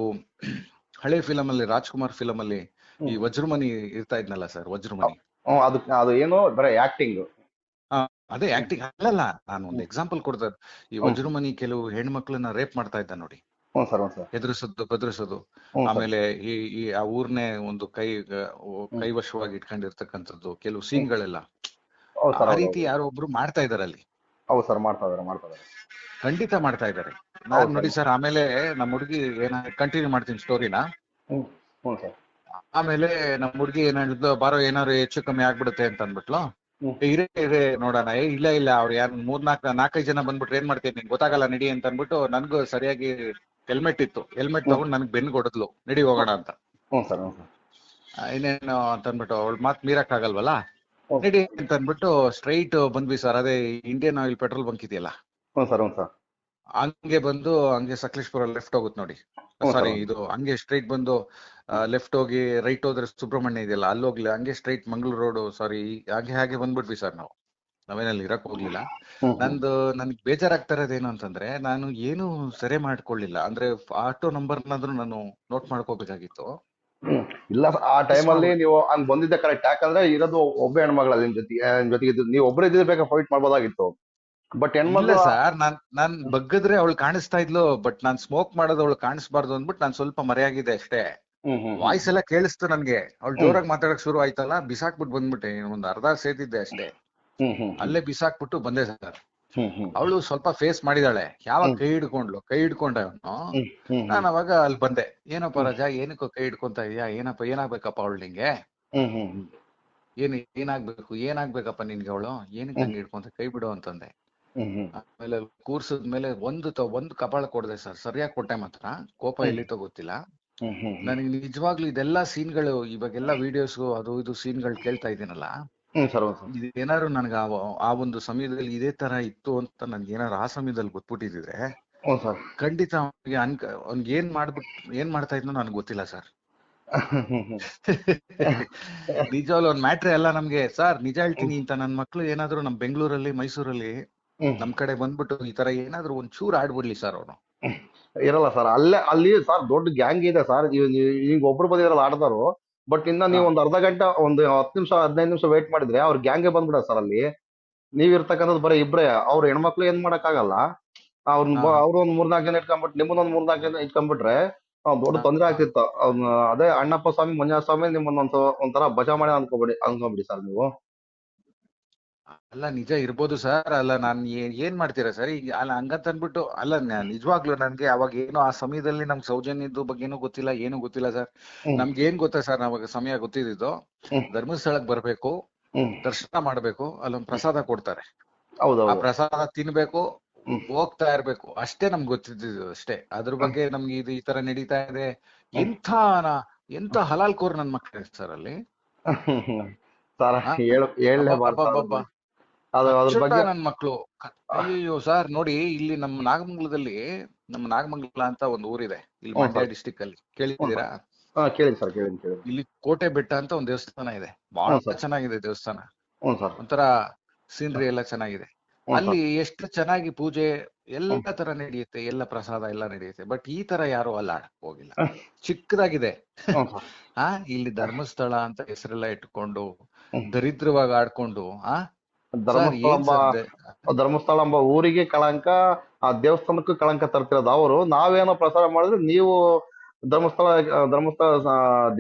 ಹಳೆ ಫಿಲಮ್ ಅಲ್ಲಿ ರಾಜ್ಕುಮಾರ್ ಫಿಲಮ್ ಅಲ್ಲಿ ಈ ವಜ್ರಮನಿ ವಜ್ರಮಣಿ ಇರ್ತಾ ಇದ್ನಲ್ಲ ಸರ್ ವಜ್ರಮಣಿ. ಹ್ಮ್ ಅದು ಅದು ಏನು ಬರೀ ಆಕ್ಟಿಂಗ್ ಅದೇ ಆಕ್ಟಿಂಗ್ ಅಲ್ಲಲ್ಲ ನಾನು ಒಂದು ಹ್ಮ್. ಎಕ್ಸಾಂಪಲ್ ಕೊಡ್ತಾ ಈ ವಜ್ರಮನಿ ಕೆಲವು ಹೆಣ್ಮಕ್ಳನ್ನ ರೇಪ್ ಮಾಡ್ತಾ ಇದ್ದ ನೋಡಿ. ಎದುರಿಸೋದು ಬೆದರಿಸೋದು. ಆಮೇಲೆ ಈ ಈ ಆ ಊರ್ನೇ ಒಂದು ಕೈ ಕೈವಶವಾಗಿ ಇಟ್ಕೊಂಡಿರ್ತಕ್ಕಂಥದ್ದು ಕೆಲವು ಸೀನ್ಗಳೆಲ್ಲ. ಹೌದು ಆ ರೀತಿ ಯಾರೋ ಒಬ್ರು ಮಾಡ್ತಾ ಇದಾರೆ ಅಲ್ಲಿ. ಹೌದು ಸರ್ ಮಾಡ್ತಾ ಇದಾರೆ ಮಾಡ್ತಾ ಇದಾರೆ. ಖಂಡಿತ ಮಾಡ್ತಾ ಇದ್ದಾರೆ ಹೌದು ನೋಡಿ ಸರ್ ಆಮೇಲೆ ನಮ್ಮ ಹುಡುಗಿ ಏನ ಕಂಟಿನ್ಯೂ ಮಾಡ್ತೀನಿ ಸ್ಟೋರಿನ ಹ್ಞೂ ಸರ್. ಆಮೇಲೆ ನಮ್ಮ ಹುಡುಗಿ ಏನ್ ಹೇಳಿದ್ಲು ಬಾರೋ ಏನಾದ್ರು ಹೆಚ್ಚು ಕಮ್ಮಿ ಆಗ್ಬಿಡುತ್ತೆ ಅಂತ ಅಂದ್ಬಿಟ್ಲು. ಹ್ಮ್. ಇರೇ ಇರೇ ನೋಡೋಣ ಏ ಇಲ್ಲ ಇಲ್ಲ ಅವ್ರು ಯಾರು ಮೂರ್ ನಾಲ್ಕ್ ನಾಲ್ಕೈದು ಜನ ಬಂದ್ಬಿಟ್ರೆ ಏನ್ ಮಾಡ್ತೀನಿ ನಿಂಗೆ ಗೊತ್ತಾಗಲ್ಲ ನಡಿ ಅಂತ ಅಂದ್ಬಿಟ್ಟು ನನ್ಗೂ ಸರಿಯಾಗಿ ಹೆಲ್ಮೆಟ್ ಇತ್ತು. ಹೆಲ್ಮೆಟ್ ತಗೊಂಡ್ ನನ್ಗೆ ಬೆನ್ ಕೊಡದ್ಲು. ನಡಿ ಹೋಗೋಣ ಅಂತ. ಹ್ಞೂ ಸರ್ ಹ್ಞೂ ಸರ್. ಆ, ಇನ್ನೇನು ಅಂತ ಅಂದ್ಬಿಟ್ಟು ಅವಳ ಮಾತ್ ಮೀರಕ್ ಆಗಲ್ವಲ್ಲ. ನಡಿ ಅಂತ ಅಂದ್ಬಿಟ್ಟು ಸ್ಟ್ರೈಟ್ ಬಂದ್ವಿ ಸರ್. ಅದೇ ಇಂಡಿಯನ್ ಆಯಿಲ್ ಪೆಟ್ರೋಲ್ ಬಂಕ್ ಇದೆಯಲ್ಲ? ಹ್ಞೂ ಸರ್ ಹ್ಞೂ ಸರ್. ಹಂಗೆ ಬಂದು ಹಂಗೆ ಸಕಲೇಶ್ಪುರ ಲೆಫ್ಟ್ ಹೋಗುತ್ತೆ ನೋಡಿ. ಸಾರಿ ಇದು ಹಂಗೆ ಸ್ಟ್ರೈಟ್ ಬಂದು ಲೆಫ್ಟ್ ಹೋಗಿ ರೈಟ್ ಹೋದ್ರೆ ಸುಬ್ರಹ್ಮಣ್ಯ ಇದೆಯಲ್ಲ ಅಲ್ಲಿ ಹೋಗ್ಲಿ ಹಂಗೆ ಸ್ಟ್ರೈಟ್ ಮಂಗಳೂರು ರೋಡ್ ಸಾರಿ ಹಾಗೆ ಹಾಗೆ ಬಂದ್ಬಿಟ್ವಿ ಸರ್ ನಾವು. ನಾವೇನಲ್ಲಿ ಇರಕ್ ಹೋಗ್ಲಿಲ್ಲ. ನಂದು ನನ್ಗೆ ಬೇಜಾರಾಗ್ತಾ ಇರೋದೇನು ಅಂತಂದ್ರೆ ನಾನು ಏನು ಸೆರೆ ಮಾಡ್ಕೊಳ್ಳಿಲ್ಲ ಅಂದ್ರೆ ಆಟೋ ನಂಬರ್ನಾದ್ರೂ ನಾನು ನೋಟ್ ಮಾಡ್ಕೋಬೇಕಾಗಿತ್ತು ಇಲ್ಲ ಆ ಟೈಮಲ್ಲಿ ನೀವು ಹಂಗ್ ಬಂದಿದ್ದೆ ಕರೆಕ್ಟ್ ಯಾಕಂದ್ರೆ ಇರೋದು ಒಬ್ಬ ಹೆಣ್ಮಗಳ ನಿಮ್ ಜೊತೆ ನಿಮ್ ಜೊತೆಗೆ ನೀವು ಒಬ್ಬರೇ ಇದ್ದಿದ್ರೆ ಬೇಕಾ ಫೈಟ್ ಮಾಡ್ಬೋದಾಗಿತ್ತು. ಬಟ್ ಹೆಣ್ಮಲ್ಲ ಸರ್ ನಾನ್ ನಾನ್ ಬಗ್ಗದ್ರೆ ಅವಳು ಕಾಣಿಸ್ತಾ ಇದ್ಲು ಬಟ್ ನಾನ್ ಸ್ಮೋಕ್ ಮಾಡೋದು ಅವಳು ಕಾಣಿಸ್ಬಾರ್ದು ಅಂದ್ಬಿಟ್ಟು ನಾನ್ ಸ್ವಲ್ಪ ಮರೆಯಾಗಿದೆ ಅಷ್ಟೇ. ವಾಯ್ಸ್ ಎಲ್ಲ ಕೇಳಿಸ್ತು ನನ್ಗೆ. ಅವ್ಳು. ಜೋರಾಗಿ ಮಾತಾಡಕ್ ಶುರು ಆಯ್ತಲ್ಲ ಬಿಸಾಕ್ಬಿಟ್ಟು ಬಂದ್ಬಿಟ್ಟೆ ಒಂದ್ ಅರ್ಧ ಸೇತಿದ್ದೆ ಅಷ್ಟೇ. ಅಲ್ಲೇ ಬಿಸಾಕ್ಬಿಟ್ಟು ಬಂದೆ ಸರ್ ಅವಳು ಸ್ವಲ್ಪ ಫೇಸ್ ಮಾಡಿದಾಳೆ. ಯಾವಾಗ ಕೈ ಹಿಡ್ಕೊಂಡ್ಲು? ಕೈ ಹಿಡ್ಕೊಂಡೆ ಅವನು. ನಾನು ಅವಾಗ ಅಲ್ಲಿ ಬಂದೆ. ಏನಪ್ಪ ರಜಾ ಏನಕ್ಕೋ ಕೈ ಹಿಡ್ಕೊಂತ ಇದೀಯಾ? ಏನಪ್ಪ ಏನಾಗ್ಬೇಕಪ್ಪ ಅವಳು ನಿಂಗೆ? ಏನ್ ಏನಾಗ್ಬೇಕು ಏನಾಗ್ಬೇಕಪ್ಪ ನಿನ್ಗೆ ಅವಳು? ಏನಕ್ಕೆ ಹಂಗೆ ಹಿಡ್ಕೊಂತ ಕೈ ಬಿಡು ಅಂತಂದೆ. ಹ್ಮ್ ಕೂರ್ಸದ ಆಮೇಲೆ ಕೂರ್ಸಿದ್ಮೇಲೆ ಒಂದು ಒಂದು ಕಪಾಳ ಕೊಡ್ದೆ ಸರ್. ಸರಿಯಾಗಿ ಕೊಟ್ಟೆ ಮಾತ್ರ. ಕೋಪ ಎಲ್ಲಿತೋ ಗೊತ್ತಿಲ್ಲ. ನನಗೆ ನಿಜವಾಗ್ಲೂ ಇದೆಲ್ಲ ಸೀನ್ಗಳು ಇವಾಗೆಲ್ಲ ವಿಡಿಯೋಸ್ ಅದು ಇದು ಸೀನ್ಗಳು ಕೇಳ್ತಾ ಇದೀನಲ್ಲ ಹ್ಮ್ ಸರ್ ಇದು ಏನಾದ್ರು ನನಗೆ ಆ ಒಂದು ಸಮಯದಲ್ಲಿ ಇದೇ ತರ ಇತ್ತು ಅಂತ ನನ್ಗೆ ಏನಾರು ಆ ಸಮಯದಲ್ಲಿ ಗೊತ್ಬಿಟ್ಟಿದ್ರೆ ಖಂಡಿತ ಅವ್ನಿಗೆ ಅನ್ಕ ಅವ್ನಿಗೆ ಏನ್ ಮಾಡ್ಬಿಟ್ ಏನ್ ಮಾಡ್ತಾ ಇದ್ನೋ ನನ್ಗೆ ಗೊತ್ತಿಲ್ಲ ಸರ್. ನಿಜವಾಗ್ಲೂ ಒಂದ್ ಮ್ಯಾಟ್ರೆ ಅಲ್ಲ ನಮ್ಗೆ. ಸರ್ ನಿಜ ಹೇಳ್ತೀನಿ ಅಂತ ನನ್ ಮಕ್ಳು ಏನಾದ್ರು ನಮ್ ಬೆಂಗಳೂರಲ್ಲಿ ಮೈಸೂರಲ್ಲಿ ನಮ್ ಕಡೆ ಬಂದ್ಬಿಟ್ಟು ಈ ತರ ಏನಾದ್ರು ಒಂದ್ ಚೂರ್ ಆಡ್ಬಿಡ್ಲಿ ಸರ್ ಅವನು ಇರಲ್ಲ ಸರ್ ಅಲ್ಲೇ ಅಲ್ಲಿ ಸರ್ ದೊಡ್ಡ ಗ್ಯಾಂಗ್ ಇದೆ ಸರ್. ಈಗ ಒಬ್ರು ಬಂದಿರಲ್ಲ ಆಡ್ದಾರು ಬಟ್ ಇನ್ನ ನೀವು. ಒಂದ್ ಅರ್ಧ ಗಂಟೆ ಒಂದು ಹತ್ತು ನಿಮಿಷ ಹದಿನೈದು ನಿಮಿಷ ವೇಟ್ ಮಾಡಿದ್ರೆ ಅವ್ರ ಗ್ಯಾಂಗೆ ಬಂದ್ಬಿಡ ಸರ್ ಅಲ್ಲಿ. ನೀವ್ ಇರ್ತಕ್ಕಂಥದ್ದು ಬರೀ ಇಬ್ರೇ ಅವ್ರ ಹೆಣ್ಮಕ್ಳು ಏನ್ ಮಾಡಕ್ ಆಗಲ್ಲ ಅವ್ರನ್ನ. ಅವ್ರು ಒಂದ್ ಮೂರ್ನಾಲ್ಕು ಜನ ಇಟ್ಕೊಂಡ್ಬಿಟ್ಟು ನಿಮ್ಮನ್ನ ಒಂದ್ ಮೂರ್ನಾಲ್ಕು ಜನ ಇಟ್ಕೊಂಡ್ಬಿಟ್ರೆ ದೊಡ್ಡ ತೊಂದರೆ ತೊಂದ್ರೆ ಆಗ್ತಿತ್ತು. ಅದೇ ಅಣ್ಣಪ್ಪ ಸ್ವಾಮಿ ಮಂಜುನಾಥ ಸ್ವಾಮಿ ನಿಮ್ಮನ್ನ ಒಂದ್ ಒಂಥರ ಬಜಾ ಮಾಡಿ ಅನ್ಕೋಬಿಡಿ ಅನ್ಕೊಂಬಿಡಿ ಸರ್ ನೀವು. ಅಲ್ಲ ನಿಜ ಇರ್ಬೋದು ಸರ್. ಅಲ್ಲ ನಾನ್ ಏನ್ ಮಾಡ್ತೀರಾ ಸರ್? ಈಗ ಅಲ್ಲ ಹಂಗಂತ ಅನ್ಬಿಟ್ಟು ಅಲ್ಲ ನ- ನಿಜವಾಗ್ಲೂ ನನ್ಗೆ ಅವಾಗ ಏನು ಆ ಸಮಯದಲ್ಲಿ ನಮ್ಗೆ ಸೌಜನ್ಯದ ಬಗ್ಗೆನೂ ಗೊತ್ತಿಲ್ಲ ಏನು ಗೊತ್ತಿಲ್ಲ ಸರ್. ಹ್ಮ್. ನಮ್ಗೆ ಏನ್ ಗೊತ್ತಾ ಸರ್ ಅವಾಗ ಸಮಯ ಗೊತ್ತಿದ್ದು ಹ್ಮ್. ಧರ್ಮಸ್ಥಳಕ್ ಬರ್ಬೇಕು ಹ್ಮ್. ದರ್ಶನ ಮಾಡ್ಬೇಕು ಅಲ್ಲೊಂದ್ ಪ್ರಸಾದ ಕೊಡ್ತಾರೆ. ಆ ಹೌದೌದು. ಪ್ರಸಾದ ತಿನ್ಬೇಕು ಹ್ಮ್. ಹೋಗ್ತಾ ಇರ್ಬೇಕು. ಅಷ್ಟೇ ನಮ್ಗೆ ಗೊತ್ತಿದ್ದು ಅಷ್ಟೇ. ಅದ್ರ ಬಗ್ಗೆ ನಮ್ಗೆ ಇದು ಈ ತರ ನಡೀತಾ ಇದೆ. ಎಂಥ ನ- ಎಂಥ ಹಲಾಲ್ ಕೋರ್ ನನ್ ಮಕ್ಳು ಸರ್ ಅಲ್ಲಿ? ಸರ್? ಹೇಳ ಹೇಳಲೇಬಾರ್ದು ಅದ್ರ ಬಗ್ಗೆ ಮಕ್ಳು. ಅಯ್ಯೋ ಸರ್ ನೋಡಿ ಇಲ್ಲಿ ನಮ್ಮ ನಾಗಮಂಗಲದಲ್ಲಿ ನಮ್ಮ ನಾಗಮಂಗಲ ಅಂತ ಒಂದು ಊರಿದೆ. ಇಲ್ಲಿ ಮಂಡ್ಯ. ಡಿಸ್ಟಿಕ್ ಅಲ್ಲಿ. ಕೇಳಿದ್ದೀರಾ? ಹಾ ಕೇಳಿ ಸರ್ ಕೇಳಿ ಕೇಳಿ ಇಲ್ಲಿ ಕೋಟೆ ಬೆಟ್ಟ ಅಂತ ಒಂದು ದೇವಸ್ಥಾನ ಇದೆ. ಬಹಳ ಚೆನ್ನಾಗಿದೆ ದೇವಸ್ಥಾನ. ಒಂಥರ ಸೀನ್ರಿ ಎಲ್ಲ ಚೆನ್ನಾಗಿದೆ. ಅಲ್ಲಿ ಎಷ್ಟು ಚೆನ್ನಾಗಿ ಪೂಜೆ ಎಲ್ಲ ತರ ನಡೆಯುತ್ತೆ ಎಲ್ಲ ಪ್ರಸಾದ ಎಲ್ಲ ನಡೆಯುತ್ತೆ. ಬಟ್ ಈ ತರ ಯಾರು ಅಲ್ಲ ಹೋಗಿಲ್ಲ. ಚಿಕ್ಕದಾಗಿದೆ. ಆ ಇಲ್ಲಿ ಧರ್ಮಸ್ಥಳ ಅಂತ ಹೆಸರೆಲ್ಲ ಇಟ್ಕೊಂಡು ದರಿದ್ರವಾಗಿ ಆಡ್ಕೊಂಡು ಆ ಧರ್ಮಸ್ಥಳ ಧರ್ಮಸ್ಥಳ ಎಂಬ ಊರಿಗೆ ಕಳಂಕ ಆ ದೇವಸ್ಥಾನಕ್ಕೂ ಕಳಂಕ ತರ್ತಿರೋದು ಅವರು. ನಾವೇನೋ ಪ್ರಸಾರ ಮಾಡಿದ್ರೆ ನೀವು ಧರ್ಮಸ್ಥಳ ಧರ್ಮಸ್ಥಳ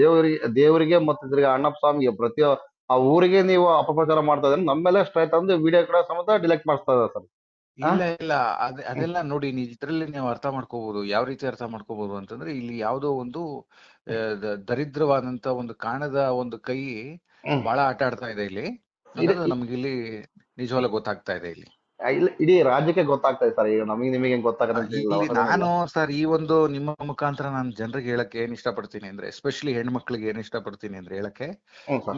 ದೇವರಿಗೆ ದೇವರಿಗೆ ಮತ್ತೆ ತಿರ್ಗಿ ಅಣ್ಣಪ್ಪ ಸ್ವಾಮಿಗೆ ಪ್ರತಿ ಆ ಊರಿಗೆ ನೀವು ಅಪಪ್ರಚಾರ ಮಾಡ್ತಾ ಇದ್ರೆ ನಮ್ಮ ಮೇಲೆ ಸ್ಟ್ರೈಟ್ ಅಂದ್ರೆ ವಿಡಿಯೋ ಕೂಡ ಸಮೇತ ಡಿಲೆಕ್ಟ್ ಮಾಡ್ತಾ ಇದ್ದಾರೆ ಸರ್. ಇಲ್ಲ ಇಲ್ಲ. ಅದೇ ಅದೆಲ್ಲ ನೋಡಿ ನೀ ಇದ್ರಲ್ಲಿ ನೀವು ಅರ್ಥ ಮಾಡ್ಕೋಬಹುದು ಯಾವ ರೀತಿ ಅರ್ಥ ಮಾಡ್ಕೋಬಹುದು ಅಂತಂದ್ರೆ ಇಲ್ಲಿ ಯಾವುದೋ ಒಂದು ದರಿದ್ರವಾದಂತ ಒಂದು ಕಾಣದ ಒಂದು ಕೈ. ಬಹಳ ಆಟ ಆಡ್ತಾ ಇದೆ ಇಲ್ಲಿ. ನಮ್ಗೆ ಇಲ್ಲಿ ನಿಜವಾಗ್ಲೂ ಗೊತ್ತಾಗ್ತಾ ಇದೆ ಇಲ್ಲಿ. ಇಲ್ಲ ಇಡೀ ರಾಜ್ಯಕ್ಕೆ ಗೊತ್ತಾಗ್ತಾ ಇದೆ ಸರ್ ಈಗ ನಮಗೆ ನಿಮಗೆ ನಾನು ಸರ್ ಈ ಒಂದು ನಿಮ್ಮ ಮುಖಾಂತರ ನಾನು ಜನರಿಗೆ ಹೇಳಕ್ಕೆ ಏನ್ ಇಷ್ಟಪಡ್ತೀನಿ ಅಂದ್ರೆ ಎಸ್ಪೆಷಲಿ ಹೆಣ್ಮಕ್ಳಿಗೆ ಏನ್ ಇಷ್ಟಪಡ್ತೀನಿ ಅಂದ್ರೆ ಹೇಳಕ್ಕೆ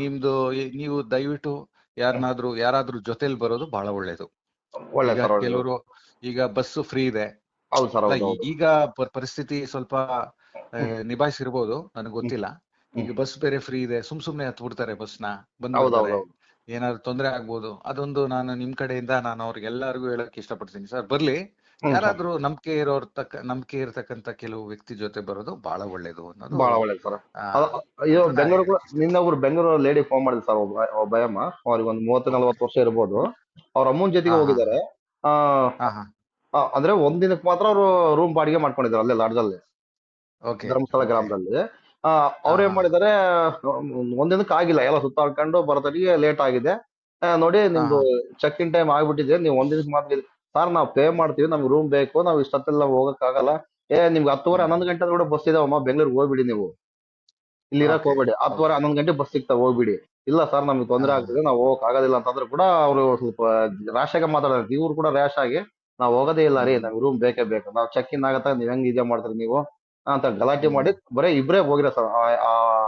ನಿಮ್ದು ನೀವು ದಯವಿಟ್ಟು ಯಾರನ್ನಾದ್ರೂ ಯಾರಾದ್ರೂ ಜೊತೆಲಿ ಬರೋದು ಬಹಳ ಒಳ್ಳೇದು. ಕೆಲವರು ಈಗ ಬಸ್ ಫ್ರೀ ಇದೆ. ಈಗ ಪರಿಸ್ಥಿತಿ ಸ್ವಲ್ಪ ನಿಭಾಯಿಸಿರ್ಬೋದು ನನಗೆ ಗೊತ್ತಿಲ್ಲ. ಈಗ ಬಸ್ ಬೇರೆ ಫ್ರೀ ಇದೆ ಸುಮ್ ಸುಮ್ನೆ ಹತ್ಬಿಡ್ತಾರೆ ಬಸ್ನ ಬಂದ್ ಏನಾದ್ರು ತೊಂದರೆ ಆಗ್ಬೋದು ಅದೊಂದು ನಾನು ನಿಮ್ ಕಡೆಯಿಂದ ನಾನು ಅವ್ರಿಗೆ ಎಲ್ಲರಿಗೂ ಹೇಳಕ್ ಇಷ್ಟಪಡ್ತೀನಿ. ಸರ್ ಬರ್ಲಿ. ಯಾರಾದ್ರೂ ನಂಬಿಕೆ ಇರೋರ್ ತಕ್ಕ ನಂಬಿಕೆ ಇರತಕ್ಕಂತ ಕೆಲವು ವ್ಯಕ್ತಿ ಜೊತೆ ಬರೋದು ಬಹಳ ಒಳ್ಳೇದು ಅನ್ನೋದು ಬಹಳ ಒಳ್ಳೇದು ಸರ್. ಅಯ್ಯೋ ಬೆಂಗಳೂರು ನಿನ್ನ. ಒಬ್ರು ಬೆಂಗಳೂರು ಲೇಡಿ ಫೋನ್ ಮಾಡಿದ್ರು ಸರ್ ಒಬ್ಬ ಒಬ್ಬಯಮ್ಮ ಅವ್ರಿಗೆ ಒಂದು ಮೂವತ್ತು ನಲವತ್ತು ವರ್ಷ ಇರ್ಬೋದು. ಅವ್ರ ಅಮ್ಮನ ಜೊತೆಗೆ. ಹೋಗಿದ್ದಾರೆ. ಅಂದ್ರೆ ಒಂದ್ ದಿನಕ್ಕೆ ಮಾತ್ರ ಅವರು ರೂಮ್ ಬಾಡಿಗೆ ಮಾಡ್ಕೊಂಡಿದ್ರು ಅಲ್ಲೇ ಲಾಡ್ಜಲ್ಲಿ. ಧರ್ಮಸ್ಥಳ ಗ್ರಾಮದಲ್ಲಿ. ಆ ಅವ್ರು ಏನ್ ಹಾ. ಮಾಡಿದ್ದಾರೆ ಒಂದಿನಕ್ಕೆ ಆಗಿಲ್ಲ ಎಲ್ಲ ಸುತ್ತಾಡ್ಕೊಂಡು ಬರೋತಡಿಗೆ ಲೇಟ್ ಆಗಿದೆ ನೋಡಿ ನಿಮ್ದು ಚೆಕ್ ಇನ್ ಟೈಮ್ ಆಗ್ಬಿಟ್ಟಿದೆ ನೀವು ಒಂದಿನಕ್ಕೆ ಮಾತ್ರ ಸರ್ ನಾವು ಪೇ ಮಾಡ್ತೀವಿ ನಮ್ಗೆ ರೂಮ್ ಬೇಕು ನಾವು ಇಷ್ಟೊತ್ತೆಲ್ಲ ಹೋಗಕ್ ಆಗಲ್ಲ ಏ ನಿಮ್ಗೆ ಹತ್ತುವರೆ ಹನ್ನೊಂದು ಗಂಟೆ ಕೂಡ ಬಸ್ ಇದಾವಮ್ಮ ಬೆಂಗಳೂರಿಗೆ ಹೋಗ್ಬಿಡಿ ನೀವು ಇಲ್ಲಿ ಇರಕ್. ಹೋಗ್ಬೇಡಿ ಹತ್ತುವರೆ ಹನ್ನೊಂದು ಗಂಟೆ ಬಸ್ ಸಿಗ್ತಾ ಹೋಗ್ಬಿಡಿ ಇಲ್ಲ ಸರ್ ನಮ್ಗೆ ತೊಂದರೆ. ಆಗ್ತದೆ ನಾವು ಹೋಗಕ್ ಆಗೋದಿಲ್ಲ ಅಂತಂದ್ರೆ ಕೂಡ ಅವರು ಸ್ವಲ್ಪ ರ್ಯಾಶ್ ಆಗಿ ಮಾತಾಡೋದು ಇವ್ರು ಕೂಡ ರ್ಯಾಶ್ ಆಗಿ ನಾವು ಹೋಗೋದೇ ಇಲ್ಲ ರೀ. ನಮ್ಗೆ ರೂಮ್ ಬೇಕೇ ಬೇಕು ನಾವು ಚೆಕ್ ಇನ್ ಆಗತ್ತ ನೀವ್ ಹೆಂಗ್ ಇದೇ ಮಾಡ್ತೀರಿ ನೀವು ಅಂತ ಗಲಾಟೆ ಮಾಡಿ ಬರೀ ಇಬ್ರೇ ಹೋಗಿರ ಸರ್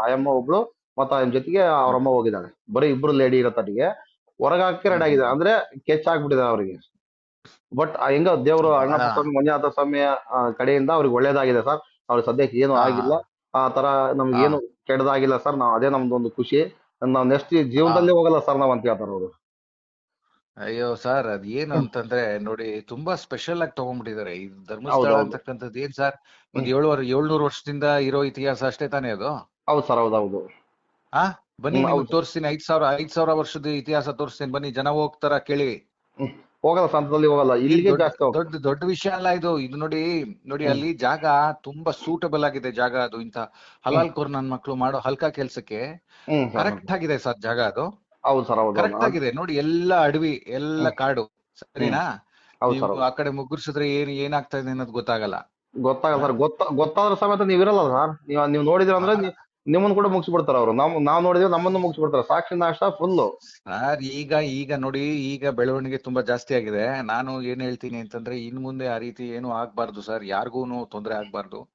ಆಯಮ್ಮ ಒಬ್ಳು ಮತ್ತೆ ಆಯಮ್ಮ ಜೊತೆಗೆ ಅವ್ರ ಅಮ್ಮ ಹೋಗಿದ್ದಾಳೆ. ಬರೀ ಇಬ್ರು ಲೇಡಿ ಇರತ್ತಟಿಗೆ ಹೊರಗಾಕಿ ರೆಡಿ ಆಗಿದೆ. ಅಂದ್ರೆ ಕೆಚ್ ಆಗ್ಬಿಟ್ಟಿದೆ ಅವರಿಗೆ. ಬಟ್ ಹೆಂಗ ದೇವರು ಅಣ್ಣಪ್ಪ. ಸ್ವಾಮಿ ಮಂಜುನಾಥ ಸ್ವಾಮಿ ಕಡೆಯಿಂದ ಅವ್ರಿಗೆ ಒಳ್ಳೇದಾಗಿದೆ ಸರ್. ಅವ್ರಿಗೆ ಸದ್ಯಕ್ಕೆ ಏನು ಆಗಿಲ್ಲ. ಆ ತರ ನಮ್ಗೆ. ಏನು ಕೆಡದಾಗಿಲ್ಲ ಸರ್. ನಾವ್ ಅದೇ ನಮ್ದು ಒಂದು ಖುಷಿ. ನಾವ್ ನೆಕ್ಸ್ಟ್ ಜೀವನದಲ್ಲಿ ಹೋಗಲ್ಲ ಸರ್ ನಾವ್ ಅಂತ ಹೇಳ್ತಾರ ಅವರು. ಅಯ್ಯೋ ಸರ್ ಅದ್ ಏನು ಅಂತಂದ್ರೆ ನೋಡಿ ತುಂಬಾ ಸ್ಪೆಷಲ್ ಆಗಿ ತಗೊಂಡ್ಬಿಟ್ಟಿದ್ದಾರೆ. ಈ ಧರ್ಮಸ್ಥಳ ಹೌದು. ಅಂತಕ್ಕಂಥದ್ದು ಏನ್ ಸರ್? ಒಂದ್ ಏಳುವರೆ ಏಳ್ನೂರು ವರ್ಷದಿಂದ ಇರೋ ಇತಿಹಾಸ ಅಷ್ಟೇ ತಾನೇ ಅದು? ಹೌದು ಸರ್ ಹೌದು ಹೌದು. ಆ? ಬನ್ನಿ ಹ್ಮ್, ನಿಮ್ಗೆ ಹೌದು. ತೋರಿಸ್ತೀನಿ ಐದ್ ಸಾವಿರ ಐದ್ ಸಾವಿರ ವರ್ಷದ ಇತಿಹಾಸ ತೋರಿಸ್ತೀನಿ. ಬನ್ನಿ ಜನ ಹೋಗ್ತಾರ ಕೇಳಿ. ಹೋಗಲ್ಲ ಸಂತದಲ್ಲಿ ಹೋಗಲ್ಲ. ಇಲ್ಲಿಗೆ ದೊಡ್ಡ ಜಾಸ್ತಿ ಹೋಗ ದೊಡ್ಡ ದೊಡ್ಡ ವಿಷಯ ಅಲ್ಲ ಇದು. ಇದು ನೋಡಿ ನೋಡಿ ಹ್ಮ್. ಅಲ್ಲಿ ಜಾಗ ತುಂಬಾ ಸೂಟಬಲ್ ಆಗಿದೆ ಜಾಗ ಅದು ಇಂತ ಹಲಾಲ್ ಕೋರ್ ನನ್ ಮಕ್ಳು ಮಾಡೋ ಹಲ್ಕಾ ಕೆಲ್ಸಕ್ಕೆ ಹ್ಮ್ ಕರೆಕ್ಟ್ ಆಗಿದೆ ಸರ್ ಜಾಗ ಅದು. ಹೌದು ಸರ್ ಹೌದು ಕರೆಕ್ಟ್ ಆಗಿದೆ. ನೋಡಿ ಎಲ್ಲ ಅಡವಿ ಎಲ್ಲ. ಕಾಡು ಸರಿನಾ? ನೀವು ಆ ಕಡೆ ಮುಗ್ಗುರ್ಸಿದ್ರೆ ಏನ್ ಏನಾಗ್ತಾ ಇದೆ ಅನ್ನೋದು ಗೊತ್ತಾಗಲ್ಲ. ಗೊತ್ತಾಗಲ್ಲ ಸರ್ ಗೊತ್ತ ಗೊತ್ತಾದ್ರ ಸಮೇತ ನೀವ್ ಇರಲ್ಲ ಸರ್. ನೀವ್ ನೀವ್ ನೋಡಿದ್ರ ಅಂದ್ರೆ ನೀವ್- ನಿಮ್ಮನ್ನ ಕೂಡ ಮುಗಿಸ್ಬಿಡ್ತಾರ ಅವ್ರು. ನಮ್ ನಾವ್ ನೋಡಿದ್ರೆ ನಮ್ಮನ್ನು ಮುಗಿಸ್ಬಿಡ್ತಾರೆ. ಸಾಕ್ಷಿ ನಾಶ ಫುಲ್ ಸರ್ ಈಗ ಈಗ ನೋಡಿ ಈಗ ಬೆಳವಣಿಗೆ ತುಂಬಾ ಜಾಸ್ತಿ ಆಗಿದೆ. ನಾನು ಏನ್ ಹೇಳ್ತೀನಿ ಅಂತಂದ್ರೆ ಇನ್ ಮುಂದೆ ಆ ರೀತಿ ಏನು ಆಗ್ಬಾರ್ದು ಸರ್. ಯಾರಿಗೂನು ತೊಂದರೆ ಆಗ್ಬಾರ್ದು.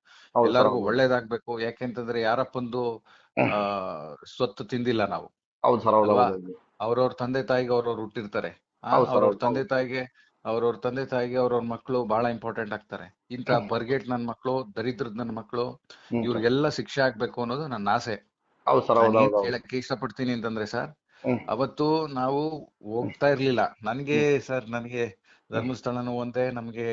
ಎಲ್ಲರಿಗೂ ಒಳ್ಳೇದಾಗ್ಬೇಕು. ಯಾಕೆಂತಂದ್ರೆ ಯಾರಪ್ಪಂದು ಸ್ವತ್ತು ತಿಂದಿಲ್ಲ ನಾವು. ಹೌದು ಸರ್ ಹೌದು ಅವ್ರವ್ರ ತಂದೆ ತಾಯಿಗೆ ಅವ್ರವ್ರು ಹುಟ್ಟಿರ್ತಾರೆ. ಅವ್ರವ್ರ ತಂದೆ ತಾಯಿಗೆ ಅವ್ರವ್ರ ತಂದೆ ತಾಯಿಗೆ ಅವ್ರವ್ರ ಮಕ್ಕಳು ಬಹಳ ಇಂಪಾರ್ಟೆಂಟ್ ಆಗ್ತಾರೆ. ಇಂತ ಬರ್ಗೇಟ್ ನನ್ ಮಕ್ಕಳು ದರಿದ್ರದ ನನ್ ಮಕ್ಕಳು ಇವ್ರಿಗೆಲ್ಲಾ ಶಿಕ್ಷೆ ಆಗ್ಬೇಕು ಅನ್ನೋದು ನನ್ನ ಆಸೆ. ಹೇಳಕ್ಕೆ ಇಷ್ಟಪಡ್ತೀನಿ ಅಂತಂದ್ರೆ ಸರ್ ಅವತ್ತು ನಾವು ಹೋಗ್ತಾ ಇರ್ಲಿಲ್ಲ. ನನ್ಗೆ ಸರ್ ನನಗೆ ಧರ್ಮಸ್ಥಳನೂ ಒಂದೇ ನಮ್ಗೆ